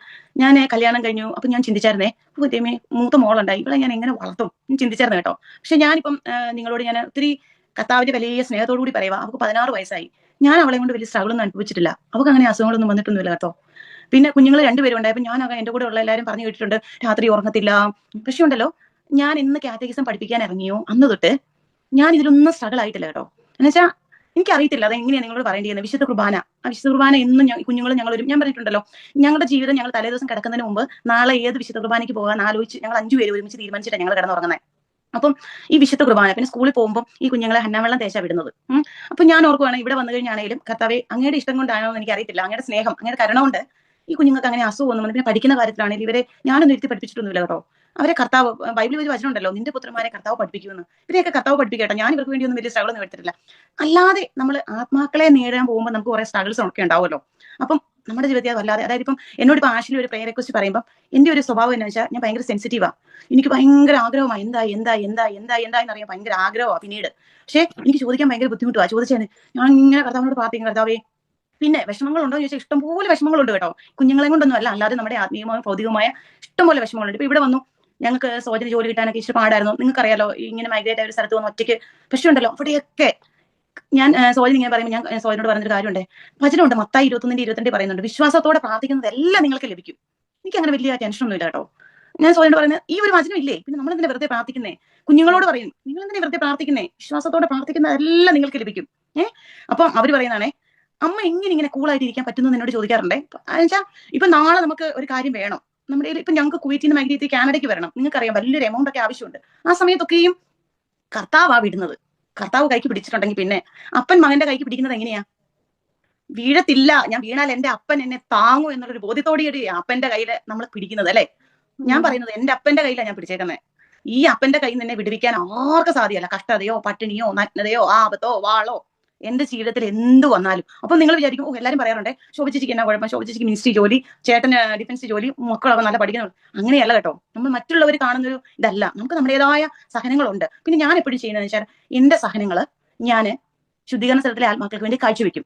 ഞാൻ കല്യാണം കഴിഞ്ഞു അപ്പൊ ഞാൻ ചിന്തിച്ചായിരുന്നേ ദൈവമേ മൂത്ത മോളുണ്ടായി ഇവിടെ ഞാൻ എങ്ങനെ വളർത്തും? ചിന്തിച്ചായിരുന്നു കേട്ടോ. പക്ഷെ ഞാനിപ്പം നിങ്ങളോട് ഞാൻ ഒത്തിരി കർത്താവിന്റെ വലിയ സ്നേഹത്തോടു കൂടി പറയുക അവൾക്ക് പതിനാറ് വയസ്സായി. ഞാൻ അവളെ കൊണ്ട് വലിയ സ്ട്രഗിൾ ഒന്നും അനുഭവിച്ചിട്ടില്ല. അവൾക്ക് അങ്ങനെ അസുഖങ്ങളൊന്നും വന്നിട്ടൊന്നുമില്ല കേട്ടോ. പിന്നെ കുഞ്ഞുങ്ങൾ രണ്ടുപേരും ഉണ്ടായപ്പോൾ ഞാൻ എന്റെ കൂടെ ഉള്ള എല്ലാവരും പറഞ്ഞു കേട്ടിട്ടുണ്ട് രാത്രി ഉറങ്ങത്തില്ല. പക്ഷെ ഉണ്ടല്ലോ ഞാൻ ഇന്ന് കാറ്റഗിസം പഠിപ്പിക്കാൻ ഇറങ്ങിയോ? അന്ന് തൊട്ട് ഞാൻ ഇതിലൊന്നും സ്ട്രഗിൾ ആയിട്ടില്ല കേട്ടോ. എന്നുവെച്ചാൽ എനിക്കറിയത്തില്ല അത് എങ്ങനെയാണ് നിങ്ങളോട് പറയേണ്ടത് വിശുദ്ധ കുർബാന. ആ വിശുദ്ധ കുർബാന എന്നും കുഞ്ഞുങ്ങൾ ഞങ്ങൾ ഒരു ഞാൻ പറഞ്ഞിട്ടുണ്ടല്ലോ. ഞങ്ങളുടെ ജീവിതം ഞങ്ങൾ തലേദിവസം കിടക്കുന്നതിന് മുമ്പ് നാളെ ഏത് വിശുദ്ധ കുർബാനയ്ക്ക് പോകാൻ ആലോചിച്ച് ഞങ്ങൾ അഞ്ചു പേര് ഒരുമിച്ച് തീരുമാനിച്ചിട്ടാണ് ഞങ്ങൾ കിടന്നുറങ്ങുന്നത് അപ്പം ഈ വിശുദ്ധ കുർബാന പിന്നെ സ്കൂളിൽ പോകുമ്പോൾ ഈ കുഞ്ഞുങ്ങളെ ഹന്നാവെള്ളം തേച്ചാ വിടുന്നത്. അപ്പൊ ഞാൻ ഓർക്കുവാണ് ഇവിടെ വന്നു കഴിഞ്ഞാണെങ്കിലും കർത്താവെ അങ്ങയുടെ ഇഷ്ടം കൊണ്ടാണോ എന്ന് എനിക്ക് അറിയത്തില്ല അങ്ങയുടെ സ്നേഹം അങ്ങയുടെ കരുണ കൊണ്ട് ഈ കുഞ്ഞുങ്ങൾക്ക് അങ്ങനെ അസുഖം ഒന്നും പിന്നെ പഠിക്കുന്ന കാര്യത്തിലാണെങ്കിൽ ഇവരെ ഞാനൊന്നും ഇരുത്തി പഠിപ്പിച്ചിട്ടൊന്നുമില്ല കേട്ടോ. അവരെ കർത്താവ് ബൈബിളിൽ ഒരു വചനമുണ്ടല്ലോ നിന്റെ പുത്രന്മാരെ കർത്താവ് പഠിപ്പിക്കുമെന്ന്. ഇവരെയൊക്കെ കർത്താവ് പഠിപ്പിക്കട്ടെ ഞാൻ ഇവർക്ക് വേണ്ടി ഒന്നും വലിയ സ്ട്രഗിൾ ഒന്നും എടുത്തിട്ടില്ല. അല്ലാതെ നമ്മൾ ആത്മാക്കളെ നേടാൻ പോകുമ്പോൾ നമുക്ക് കുറെ സ്ട്രഗിൾസ് ഒക്കെ ഉണ്ടാവുമല്ലോ. അപ്പം നമ്മുടെ ജീവിതത്തിൽ അത് വല്ലാതെ അതായത് ഇപ്പം എന്നോട് ഇപ്പം ആശിലെ ഒരു പ്രേയറെ കുറിച്ച് പറയുമ്പോൾ എന്റെ ഒരു സ്വഭാവം എന്ന് വെച്ചാൽ ഞാൻ ഭയങ്കര സെൻസിറ്റീവാ എനിക്ക് ഭയങ്കര ആഗ്രഹമാണ് എന്താ എന്താ എന്താ എന്താ എന്താ എന്ന് അറിയാൻ ഭയങ്കര ആഗ്രഹമാണ് പിന്നീട്. പക്ഷേ എനിക്ക് ചോദിക്കാൻ ഭയങ്കര ബുദ്ധിമുട്ടാണ് ചോദിച്ചാൽ ഞാൻ ഇങ്ങനെ കർത്താവിനോട് പ്രാർത്ഥിക്കും കർത്താവേ. പിന്നെ വിഷമങ്ങളുണ്ടോ എന്ന് ചോദിച്ചാൽ ഇഷ്ടംപോലെ വിഷമങ്ങളുണ്ട് കേട്ടോ. കുഞ്ഞുങ്ങളെ കൊണ്ടൊന്നും അല്ല. അല്ലാതെ നമ്മുടെ ആത്മീയമായ ഭൗതികമായ ഇഷ്ടംപോലെ വിഷമങ്ങളുണ്ട്. ഇപ്പൊ ഇവിടെ വന്നു ഞങ്ങൾക്ക് സോജന ജോലി കിട്ടാനൊക്കെ ഇച്ചിരി പാടായിരുന്നു. നിങ്ങൾക്കറിയാലോ ഇങ്ങനെ മൈഗ്രേറ്റ് ആയ ഒരു സ്ഥലത്ത് വന്ന് ഒറ്റയ്ക്ക് പക്ഷേ ഉണ്ടല്ലോ. അവിടെയൊക്കെ ഞാൻ സോജൻ ഇങ്ങനെ പറയുമ്പോൾ ഞാൻ സോജനോട് പറഞ്ഞൊരു കാര്യമുണ്ട്. ഭജനമുണ്ട് മത്തായി ഇരുപത്തൊന്നിന്റെ ഇരുപത്തിരണ്ട് പറയുന്നുണ്ട്. വിശ്വാസത്തോടെ പ്രാർത്ഥിക്കുന്നത് എല്ലാം നിങ്ങൾക്ക് ലഭിക്കും. എനിക്ക് അങ്ങനെ വലിയ ടെൻഷനൊന്നും കേട്ടോ. ഞാൻ സോജനോട് പറയുന്നത് ഈ ഒരു വചനം ഇല്ലേ? പിന്നെ നമ്മൾ എന്തിനെ വെറുതെ പ്രാർത്ഥിക്കുന്നേ? കുഞ്ഞുങ്ങളോട് പറയും നിങ്ങൾ എന്തിനെ വെറുതെ പ്രാർത്ഥിക്കുന്നേ? വിശ്വാസത്തോടെ പ്രാർത്ഥിക്കുന്ന എല്ലാം നിങ്ങൾക്ക് ലഭിക്കും. ഏഹ് അപ്പം അവർ പറയുന്നതാണേ അമ്മ എങ്ങനെ ഇങ്ങനെ കൂളായിട്ട് ഇരിക്കാൻ പറ്റുന്നു? എന്നോട് ചോദിക്കാറുണ്ടേ. എന്നുവെച്ചാൽ ഇപ്പൊ നാളെ നമുക്ക് ഒരു കാര്യം വേണം. നമ്മുടെ ഇപ്പൊ ഞങ്ങൾക്ക് കുവൈറ്റിൽ നിന്ന് മൈഗ്രേറ്റ് കാനഡയ്ക്ക് വരണം. നിങ്ങൾക്കറിയാം വലിയൊരു എമൗണ്ട് ഒക്കെ ആവശ്യമുണ്ട്. ആ സമയത്തൊക്കെയും കർത്താവാ വിടുന്നത്. കർത്താവ് കൈക്ക് പിടിച്ചിട്ടുണ്ടെങ്കിൽ പിന്നെ അപ്പൻ മകന്റെ കൈക്ക് പിടിക്കുന്നത് എങ്ങനെയാ? വീഴത്തില്ല. ഞാൻ വീണാൽ എന്റെ അപ്പൻ എന്നെ താങ്ങും എന്നുള്ളൊരു ബോധ്യത്തോടെയൊരു അപ്പന്റെ കയ്യിൽ നമ്മൾ പിടിക്കുന്നത് അല്ലെ? ഞാൻ പറയുന്നത് എന്റെ അപ്പന്റെ കയ്യിലാണ് ഞാൻ പിടിച്ചേക്കുന്നത് ഈ അപ്പന്റെ കയ്യിൽ നിന്ന് എന്നെ വിടുവിക്കാൻ ആർക്കും സാധ്യമല്ല കഷ്ടതയോ പട്ടിണിയോ നഗ്നതയോ ആപത്തോ വാളോ എന്റെ ജീവിതത്തിൽ എന്ത് വന്നാലും. അപ്പൊ നിങ്ങൾ വിചാരിക്കും ഓ എല്ലാവരും പറയാറുണ്ട് ശോഭിച്ചിക്ക് എന്നാ കുഴപ്പം? ശോഭിച്ചിക്ക് മിനിസ്ട്രി ജോലി ചേട്ടന് ഡിഫൻസ് ജോലി മക്കളൊക്കെ നല്ല പഠിക്കുന്നു അങ്ങനെയല്ല കേട്ടോ. നമ്മൾ മറ്റുള്ളവർ കാണുന്നൊരു ഇതല്ല. നമുക്ക് നമ്മുടേതായ സഹനങ്ങളുണ്ട്. പിന്നെ ഞാൻ എപ്പോഴും ചെയ്യുന്നതെന്ന് വെച്ചാൽ എന്റെ സഹനങ്ങൾ ഞാൻ ശുദ്ധീകരണ സ്ഥലത്തിലെ ആത്മാക്കൾക്ക് വേണ്ടി കാഴ്ചവെക്കും.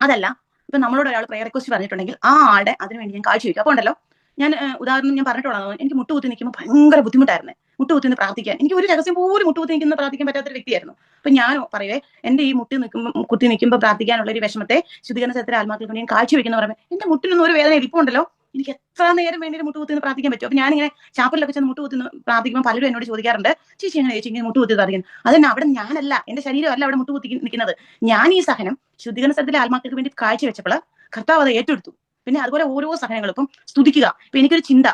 അതല്ല ഇപ്പൊ നമ്മളോട് ഒരാൾ പ്രയർ റിക്വസ്റ്റ് പറഞ്ഞിട്ടുണ്ടെങ്കിൽ ആ ആളുടെ അതിനുവേണ്ടി ഞാൻ കാഴ്ചവെക്കും. അപ്പോൾ ഉണ്ടല്ലോ ഞാൻ ഉദാഹരണം ഞാൻ പറഞ്ഞിട്ടുള്ളതാണ്. എനിക്ക് മുട്ടുകുത്തി നിൽക്കുമ്പോൾ ഭയങ്കര ബുദ്ധിമുട്ടായിരുന്നു. മുട്ടുകുത്തി നിന്ന് പ്രാർത്ഥിക്കാൻ. എനിക്ക് ഒരു രഹസ്യം പോലും മുട്ടുകുത്തി നിൽക്കുന്ന പ്രാർത്ഥിക്കാൻ പറ്റാത്ത ഒരു വ്യക്തിയായിരുന്നു. അപ്പൊ ഞാൻ പറയേ എന്റെ ഈ മുട്ടി നിൽക്കുമ്പോൾ കുത്തി നിൽക്കുമ്പോൾ പ്രാർത്ഥിക്കാനുള്ള ഒരു വിഷമത്തെ ശുദ്ധീകരണ സ്ഥലത്തിലെ ആത്മാക്കൾക്ക് ഞാൻ കാഴ്ചവെക്കുന്ന പറയുമ്പോൾ എന്റെ മുട്ടിനൊന്നും ഒരു വേദന ഇരിപ്പുണ്ടല്ലോ എനിക്ക് എത്ര നേരം വേണ്ടി മുട്ടുകുത്തി നിന്ന് പ്രാർത്ഥിക്കാൻ പറ്റും? അപ്പൊ ഞാനിങ്ങനെ ചാപ്പലിലൊക്കെ ചെന്ന് മുട്ടുകുത്തി നിന്ന് പ്രാർത്ഥിക്കുമ്പോൾ പലരും എന്നോട് ചോദിക്കാറുണ്ട് ചേച്ചി എങ്ങനെ ചേച്ചി ഇങ്ങനെ മുട്ടുകുത്തി അത് അതന്നെ അവിടെ ഞാനല്ല എന്റെ ശരീരമല്ല അവിടെ മുട്ടുകുത്തി നിൽക്കുന്നത്. ഞാൻ ഈ സഹനം ശുദ്ധീകരണ സ്ഥലത്തിലെ ആത്മാക്കൾക്ക് വേണ്ടി കാഴ്ചവെച്ചപ്പോൾ കർത്താവ് അത് ഏറ്റെടുത്തു. പിന്നെ അതുപോലെ ഓരോ സഹനങ്ങളും ഇപ്പം സ്തുതിക്കുക. ഇപ്പൊ എനിക്കൊരു ചിന്ത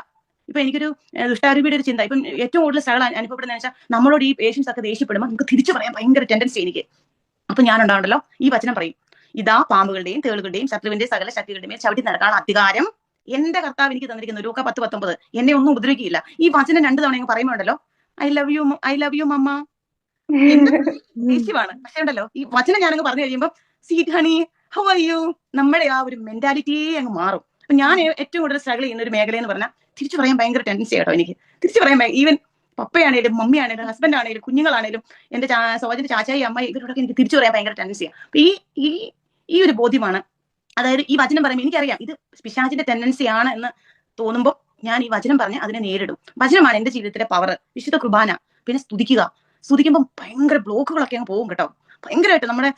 ഇപ്പൊ എനിക്കൊരു ദുഷ്ടാരൂപിയുടെ ഒരു ചിന്ത. ഇപ്പം ഏറ്റവും കൂടുതൽ സ്ട്രഗിൾ അനുഭവപ്പെടുന്ന വെച്ചാൽ നമ്മളോട് ഈ പേഷ്യൻസ് ഒക്കെ ദേഷ്യപ്പെടുമ്പോൾ നമുക്ക് തിരിച്ചു പറയാൻ ഭയങ്കര ടെൻഡൻസി എനിക്ക്. അപ്പൊ ഞാൻ ഉണ്ടാവണ്ടല്ലോ ഈ വചനം പറയും. ഇതാ പാമ്പുകളുടെയും തേളുകളുടെയും ശത്രുവിന്റെ സകല ശക്തികളുടെയും ചവിട്ടി നടക്കാനുള്ള അധികാരം എന്റെ കർത്താവ് എനിക്ക് തന്നിരിക്കുന്നു. ലൂക്ക പത്ത് പത്തൊമ്പത്. എന്നെ ഒന്നും ഉപദ്രവിക്കില്ല ഈ വചനം രണ്ടു തവണ ഞങ്ങൾ പറയുമ്പോണ്ടല്ലോ? I love you I love you mamma. ദേഷ്യമാണ്. പക്ഷെ ഉണ്ടല്ലോ ഈ വചനം ഞാനങ്ങ് പറഞ്ഞു കഴിയുമ്പോൾ sweet honey how are you? നമ്മുടെ ആ ഒരു മെന്റാലിറ്റിയെ അങ്ങ് മാറും. ഞാൻ ഏറ്റവും കൂടുതൽ സ്ട്രഗിൾ ചെയ്യുന്ന ഒരു മേഖല എന്ന് പറഞ്ഞാൽ തിരിച്ചു പറയാൻ ഭയങ്കര ടെൻഡൻസി കേട്ടോ എനിക്ക്. തിരിച്ചു പറയാൻ ഈവൻ പപ്പയാണേലും മമ്മിയാണേലും ഹസ്ബൻഡ് ആണേലും കുഞ്ഞുങ്ങളാണേലും എന്റെ സോജന്റെ ചാച്ചായി അമ്മ ഇവരോടൊക്കെ എനിക്ക് തിരിച്ചു പറയാൻ ഭയങ്കര ടെൻഡൻസിയാണ് അപ്പൊ ഈ ഈ ഈ ഒരു ബോധ്യമാണ്. അതായത് ഈ വചനം പറയുമ്പോൾ എനിക്കറിയാം ഇത് പിശാചിന്റെ ടെൻഡൻസി ആണ് എന്ന് തോന്നുമ്പോൾ ഞാൻ ഈ വചനം പറഞ്ഞ് അതിനെ നേരിടും. വചനമാണ് എന്റെ ജീവിതത്തിലെ പവർ വിശുദ്ധ കുർബാന. പിന്നെ സ്തുതിക്കുക. സ്തുതിക്കുമ്പോൾ ഭയങ്കര ബ്ലോക്കുകളൊക്കെ അങ്ങ് പോകും കേട്ടോ. ഭയങ്കരമായിട്ട് നമ്മുടെ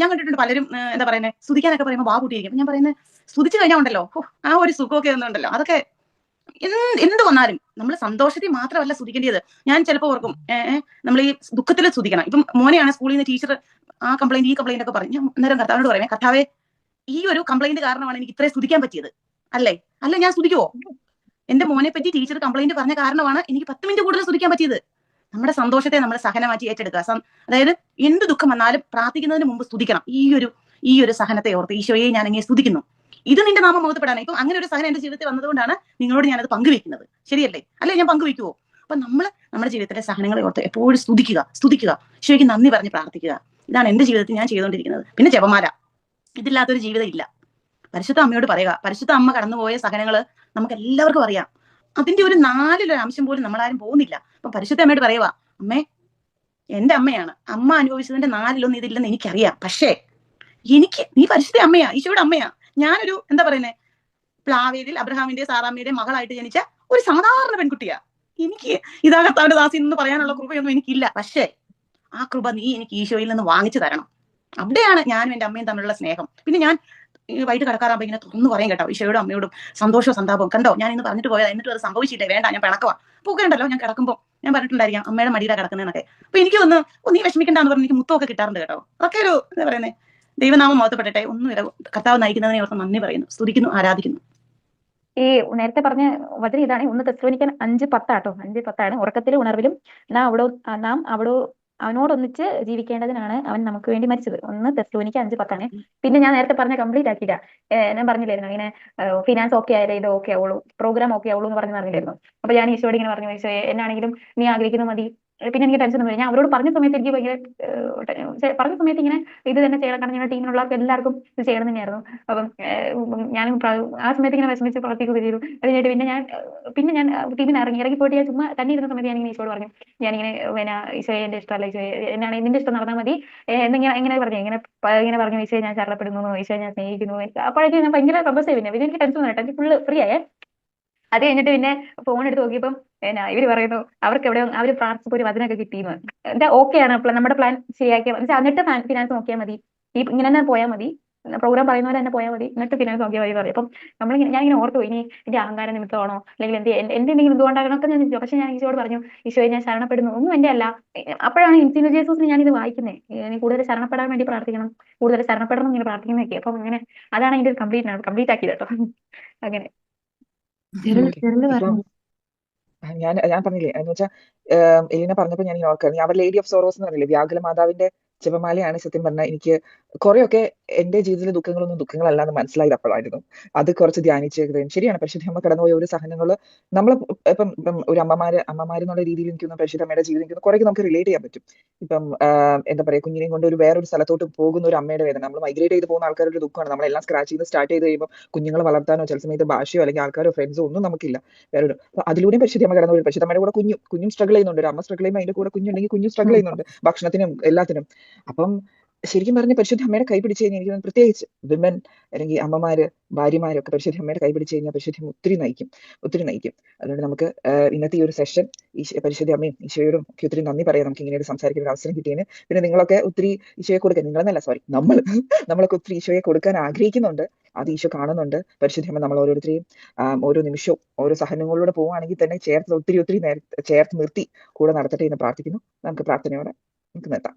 ഞാൻ കണ്ടിട്ടുണ്ട് പലരും എന്താ പറയുന്നത് സ്തുതിക്കാനൊക്കെ പറയുമ്പോൾ വാ കൂട്ടിയിരിക്കും ഞാൻ പറയുന്നത് സ്തുതിച്ചു കഴിഞ്ഞാൽ ഉണ്ടല്ലോ. ആ ഒരു സുഖമൊക്കെ ഒന്നുണ്ടല്ലോ അതൊക്കെ എന്ത് എന്ത് വന്നാലും നമ്മൾ സന്തോഷത്തിൽ മാത്രമല്ല സ്തുതിക്കേണ്ടത്. ഞാൻ ചിലപ്പോൾ ഓർക്കും നമ്മൾ ഈ ദുഃഖത്തിൽ സ്തുതിക്കണം. ഇപ്പം മോനെയാണ് സ്കൂളിൽ നിന്ന് ടീച്ചർ ആ കംപ്ലൈന്റ് ഈ കംപ്ലൈന്റ് ഒക്കെ പറഞ്ഞു ഞാൻ അന്നേരം കർത്താവിനോട് പറയാം കർത്താവെ ഈ ഒരു കംപ്ലൈന്റ് കാരണമാണ് എനിക്ക് ഇത്രയും സ്തുതിക്കാൻ പറ്റിയത്. അല്ലേ? അല്ല ഞാൻ സ്തുതിക്കുവോ? എന്റെ മോനെ പറ്റി ടീച്ചർ കംപ്ലൈന്റ് പറഞ്ഞ കാരണമാണ് എനിക്ക് പത്ത് മിനിറ്റ് കൂടുതൽ സ്തുതിക്കാൻ പറ്റിയത്. നമ്മുടെ സന്തോഷത്തെ നമ്മൾ സഹനമാറ്റി ഏറ്റെടുക്കുക. അതായത് എന്ത് ദുഃഖം വന്നാലും പ്രാർത്ഥിക്കുന്നതിന് മുമ്പ് സ്തുതിക്കണം. ഈ ഒരു ഈ ഒരു സഹനത്തെ ഓർത്ത് ഈശോയെ ഞാൻ അങ്ങനെ സ്തുതിക്കുന്നു. ഇത് നിന്റെ നാമം മുഖത്തപ്പെടാണ് ഇപ്പം അങ്ങനെ ഒരു സഹനം എന്റെ ജീവിതത്തിൽ വന്നതുകൊണ്ടാണ് നിങ്ങളോട് ഞാനത് പങ്കുവെക്കുന്നത്. ശരിയല്ലേ? അല്ലെ? ഞാൻ പങ്കുവെക്കുവോ? അപ്പൊ നമ്മൾ നമ്മുടെ ജീവിതത്തിലെ സഹനങ്ങളെ ഓർത്ത് എപ്പോഴും സ്തുതിക്കുക സ്തുതിക്കുക. ഈശോയ്ക്ക് നന്ദി പറഞ്ഞ് പ്രാർത്ഥിക്കുക. ഇതാണ് എന്റെ ജീവിതത്തിൽ ഞാൻ ചെയ്തുകൊണ്ടിരിക്കുന്നത്. പിന്നെ ജപമാല. ഇതില്ലാത്തൊരു ജീവിതം ഇല്ല. പരിശുദ്ധ അമ്മയോട് പറയുക. പരിശുദ്ധ അമ്മ കടന്നുപോയ സഹനങ്ങൾ നമുക്ക് എല്ലാവർക്കും അറിയാം. അതിന്റെ ഒരു നാലിലൊരു അംശം പോലും ആരും പോകുന്നില്ല. അപ്പൊ പരിശുദ്ധ അമ്മയോട് പറയുക അമ്മേ എന്റെ അമ്മയാണ്. അമ്മ അനുഭവിച്ചതിന്റെ നാലിലൊന്നും ഇതില്ലെന്ന് എനിക്കറിയാം. പക്ഷേ എനിക്ക് നീ പരിശുദ്ധ അമ്മയാ ഈശോയുടെ അമ്മയാ. ഞാനൊരു എന്താ പറയുന്നേ പ്ലാവേലിൽ അബ്രഹാമിന്റെ സാറാമ്മയുടെ മകളായിട്ട് ജനിച്ച ഒരു സാധാരണ പെൺകുട്ടിയാ. എനിക്ക് ഇതാ കർത്താവിന്റെ ദാസി എന്ന് പറയാനുള്ള കൃപയൊന്നും എനിക്കില്ല. പക്ഷേ ആ കൃപ നീ എനിക്ക് ഈശോയിൽ നിന്ന് വാങ്ങിച്ചു തരണം. അവിടെയാണ് ഞാനും എന്റെ അമ്മയും തമ്മിലുള്ള സ്നേഹം. പിന്നെ ഞാൻ വൈകിട്ട് കിടക്കാറാകുമ്പോൾ ഇങ്ങനെ തുറന്നു പറയും കേട്ടോ. ഈശോയോടും അമ്മയോടും. സന്തോഷവും സന്താപവും. കണ്ടോ? ഞാൻ ഇന്ന് പറഞ്ഞിട്ട് പോയത്. എന്നിട്ടും അത് സംഭവിച്ചില്ലേ? വേണ്ട ഞാൻ പിണക്കവാ. പൂക്കണ്ടല്ലോ ഞാൻ കിടക്കുമ്പോൾ ഞാൻ പറഞ്ഞിട്ടുണ്ടായിരിക്കാം അമ്മയുടെ മടിയിലാണ് കിടക്കുന്നതെന്നൊക്കെ. അപ്പൊ എനിക്ക് ഒന്ന് ഒന്ന് നീ വിഷമിക്കണ്ടെന്ന് പറഞ്ഞ് എനിക്ക് മുത്തമൊക്കെ കിട്ടാറുണ്ട് കേട്ടോ. അതൊക്കെ ഒരു എന്താ പറയുന്നത് ദൈവനാമം മഹത്വപ്പെടട്ടെ. ഒന്നുമില്ല കർത്താവ് നയിക്കുന്നതിനെ ഓർത്ത് നന്ദി പറയുന്നു. സ്തുതിക്കുന്നു ആരാധിക്കുന്നു. ഈ നേരത്തെ പറഞ്ഞ വചനം ഇതാണ്. ഒന്ന് തെസ്ലോനിക്കാൻ അഞ്ച് പത്താട്ടോ. അഞ്ച് പത്താണ്. ഉറക്കത്തിലും ഉണർവിലും. നാം അവിടെ നാം അവിടെ അവനോടൊന്നിച്ച് ജീവിക്കേണ്ടതിനാണ് അവൻ നമുക്ക് വേണ്ടി മരിച്ചത്. ഒന്ന് തെസ്ലോനിക്ക് അഞ്ച് പത്താണ്. പിന്നെ ഞാൻ നേരത്തെ പറഞ്ഞ കംപ്ലീറ്റ് ആക്കിയില്ല. ഞാൻ പറഞ്ഞില്ലായിരുന്നു. ഇങ്ങനെ ഫിനാൻസ് ഓക്കെ ആയാലേ ഇത് ഓക്കെ ആവുള്ളൂ. പ്രോഗ്രാം ഓക്കെ ആവുള്ളൂ എന്ന് പറഞ്ഞു പറഞ്ഞില്ലായിരുന്നു. അപ്പൊ ഞാൻ ഈശോയോട് ഇങ്ങനെ പറഞ്ഞു ഈശോയെ എന്നാണെങ്കിലും നീ ആഗ്രഹിക്കുന്നത് മതി. പിന്നെ എനിക്ക് ടെൻഷൻ ഒന്നും ഞാൻ അവരോട് പറഞ്ഞ സമയത്ത് എനിക്ക് ഭയങ്കര പറഞ്ഞ സമയത്ത് ഇങ്ങനെ ഇത് തന്നെ ചെയ്യണം. കാരണം ഞങ്ങളുടെ ടീമിലുള്ളവർക്ക് എല്ലാവർക്കും ഇത് ചെയ്യണം തന്നെയായിരുന്നു. അപ്പം ഞാൻ ആ സമയത്ത് ഇങ്ങനെ വിഷമിച്ച് പ്രവർത്തിക്കുക ചെയ്തു. അതിനായിട്ട് പിന്നെ ഞാൻ പിന്നെ ഞാൻ ടീമിന് ഇറങ്ങി. ഇറങ്ങി പോയിട്ട് ഞാൻ ചുമ്മാ തന്നെ ഇരുന്ന സമയത്ത് ഇങ്ങനെ ഈശോട് പറഞ്ഞു. ഞാനിങ്ങനെ പിന്നെ ഈശോയെ എന്റെ ഇഷ്ടമല്ല ഈശോയെ. എന്നാണ് നിന്റെ ഇഷ്ടം നടന്നാൽ മതി. എന്നിങ്ങനെ ഇങ്ങനെ പറഞ്ഞു. ഇങ്ങനെ ഇങ്ങനെ പറഞ്ഞു ഈശോയെ ഞാൻ ശരണപ്പെടുന്നു. ഈശോയെ ഞാൻ സ്നേഹിക്കുന്നു. അപ്പോഴേക്കും ഞാൻ ഭയങ്കര സന്തോഷമായി. പിന്നെ എനിക്ക് ടെൻഷൻ ടെൻഷൻ ഫുള്ള് ഫ്രീ ആയേ. അത് കഴിഞ്ഞിട്ട് പിന്നെ ഫോൺ എടുത്ത് നോക്കിയപ്പം എന്നാ ഇവർ പറയുന്നു അവർക്ക് എവിടെ അവർ പ്രാർത്ഥിച്ചപ്പോൾ ഒരു വചനമൊക്കെ കിട്ടിയെന്ന്. എന്താ ഓക്കെ ആണ് നമ്മുടെ പ്ലാൻ ശരിയാക്കിയാൽ മതി. എന്നിട്ട് ഫിനാൻസ് നോക്കിയാൽ മതി. ഈ ഇങ്ങനെ തന്നെ പോയാൽ മതി. പ്രോഗ്രാം പറയുന്ന പോലെ തന്നെ പോയാൽ മതി. എന്നിട്ട് ഫിനാൻസ് നോക്കിയാൽ മതി പറയും അപ്പം നമ്മൾ ഞാൻ ഇങ്ങനെ ഓർത്തു ഇനി എന്റെ അഹങ്കാര നിമിത്തമാണോ? അല്ലെങ്കിൽ എന്ത് എന്തെങ്കിലും ഇതുകൊണ്ടാകണം എന്തുകൊണ്ടാകണമൊക്കെ ഞാൻ ചിന്തിച്ചു. പക്ഷെ ഞാൻ ഈശോട് പറഞ്ഞു ഈശോയെ ഞാൻ ശരണപ്പെടുന്നു. ഒന്നും എന്റെ അല്ല. അപ്പോഴാണ് ഇൻസിനു ഞാൻ ഇത് വായിക്കുന്നത് ഇനി കൂടുതൽ ശരണപ്പെടാൻ വേണ്ടി പ്രാർത്ഥിക്കണം. കൂടുതൽ ശരണപ്പെടണം ഇങ്ങനെ പ്രാർത്ഥിക്കുന്നതൊക്കെ. അപ്പം അങ്ങനെ അതാണ് അതിന്റെ കംപ്ലീറ്റ് ആണ് കംപ്ലീറ്റ് ആക്കിയത് കേട്ടോ. അങ്ങനെ. ഇപ്പം പറഞ്ഞു. ഞാൻ ഞാൻ പറഞ്ഞില്ലേ എന്ന് വെച്ചാൽ എലീന പറഞ്ഞപ്പോൾ ഞാൻ ഓർക്കായിരുന്നു അവർ ലേഡി ഓഫ് സോറോസ് എന്ന് പറഞ്ഞില്ലേ വ്യാകുല മാതാവിന്റെ ജപമാലയാണ് സത്യം പറഞ്ഞാൽ എനിക്ക് കുറെയൊക്കെ എന്റെ ജീവിതത്തിലെ ദുഃഖങ്ങളൊന്നും ദുഃഖങ്ങളല്ലാന്ന് മനസ്സിലായത് അപ്പോഴായിരുന്നു. അത് കുറച്ച് ധ്യാനിച്ചേക്കുകയും ശരിയാണ്. പരിശുദ്ധമ്മ കടന്നുപോയ ഒരു സഹനങ്ങൾ നമ്മൾ ഇപ്പം ഒരു അമ്മമാര് അമ്മമാരെന്നുള്ള രീതിയിൽ എനിക്കൊന്നും പരിശുദ്ധ അമ്മയുടെ ജീവിതം എനിക്ക് കുറേ നമുക്ക് റിലേറ്റ് ചെയ്യാൻ പറ്റും. ഇപ്പം എന്താ പറയുക കുഞ്ഞിനെയും കൊണ്ട് ഒരു വേറൊരു സ്ഥലത്തോട്ട് പോകുന്ന ഒരു അമ്മയുടെ വേദന. നമ്മൾ മൈഗ്രേറ്റ് ചെയ്ത് പോകുന്ന ആൾക്കാരുടെ ഒരു ദുഃഖമാണ്. നമ്മളെല്ലാം സ്ക്രാച്ച് ചെയ്ത് സ്റ്റാർട്ട് ചെയ്ത് കഴിയുമ്പോൾ കുഞ്ഞുങ്ങളെ വളർത്താനോ ചില സമയത്ത് ഭാഷയോ അല്ലെങ്കിൽ ആൾക്കാരോ ഫ്രണ്ട്സോ ഒന്നും നമുക്കില്ല. വേറൊരു അപ്പൊ അതിലൂടെയും പരിശുദ്ധമ്മ അമ്മ കടന്നു പരിശുദ്ധ അമ്മയുടെ കൂടെ കുഞ്ഞു കുഞ്ഞും സ്ട്രഗിൾ ചെയ്യുന്നുണ്ട്. ഒരു അമ്മ സ്ട്രഗിൾ ചെയ്യുമ്പോൾ അതിന്റെ കൂടെ കുഞ്ഞുണ്ടെങ്കിൽ കുഞ്ഞു സ്ട്രഗിൾ ചെയ്യുന്നുണ്ട്. ഭക്ഷണത്തിനും എല്ലാത്തിനും. അപ്പം ശരിക്കും പറഞ്ഞ പരിശുദ്ധ അമ്മയുടെ കൈ പിടിച്ച് കഴിഞ്ഞാൽ എനിക്ക് പ്രത്യേകിച്ച് വിമൻ അല്ലെങ്കിൽ അമ്മമാര് ഭാര്യമാരൊക്കെ പരിശുദ്ധ അമ്മയുടെ കൈ പിടിച്ച് കഴിഞ്ഞാൽ പരിശുദ്ധ ഒത്തിരി നയിക്കും ഒത്തിരി നയിക്കും. അതുകൊണ്ട് നമുക്ക് ഇന്നത്തെ ഈ ഒരു സെഷൻ ഈ പരിശുദ്ധ അമ്മയും ഈശോയോടും ഒക്കെ ഒത്തിരി നന്ദി പറയാം. നമുക്ക് ഇങ്ങനെ ഒരു സംസാരിക്കുന്ന ഒരു അവസരം കിട്ടിയതിന്. പിന്നെ നിങ്ങളൊക്കെ ഒത്തിരി ഈശോയെ കൊടുക്കാൻ നിങ്ങളെന്നല്ല സോറി നമ്മൾ നമ്മളൊക്കെ ഒത്തിരി ഈശോയെ കൊടുക്കാൻ ആഗ്രഹിക്കുന്നുണ്ട്. അത് ഈശോ കാണുന്നുണ്ട്. പരിശുദ്ധ അമ്മ നമ്മൾ ഓരോരുത്തരെയും ഓരോ നിമിഷവും ഓരോ സഹനങ്ങളിലൂടെ പോവുകയാണെങ്കിൽ തന്നെ ചേർത്ത് ഒത്തിരി ഒത്തിരി ചേർത്ത് നിർത്തി കൂടെ നടത്തട്ടെ എന്ന് പ്രാർത്ഥിക്കുന്നു. നമുക്ക് പ്രാർത്ഥനയോടെ നമുക്ക് നിർത്താം.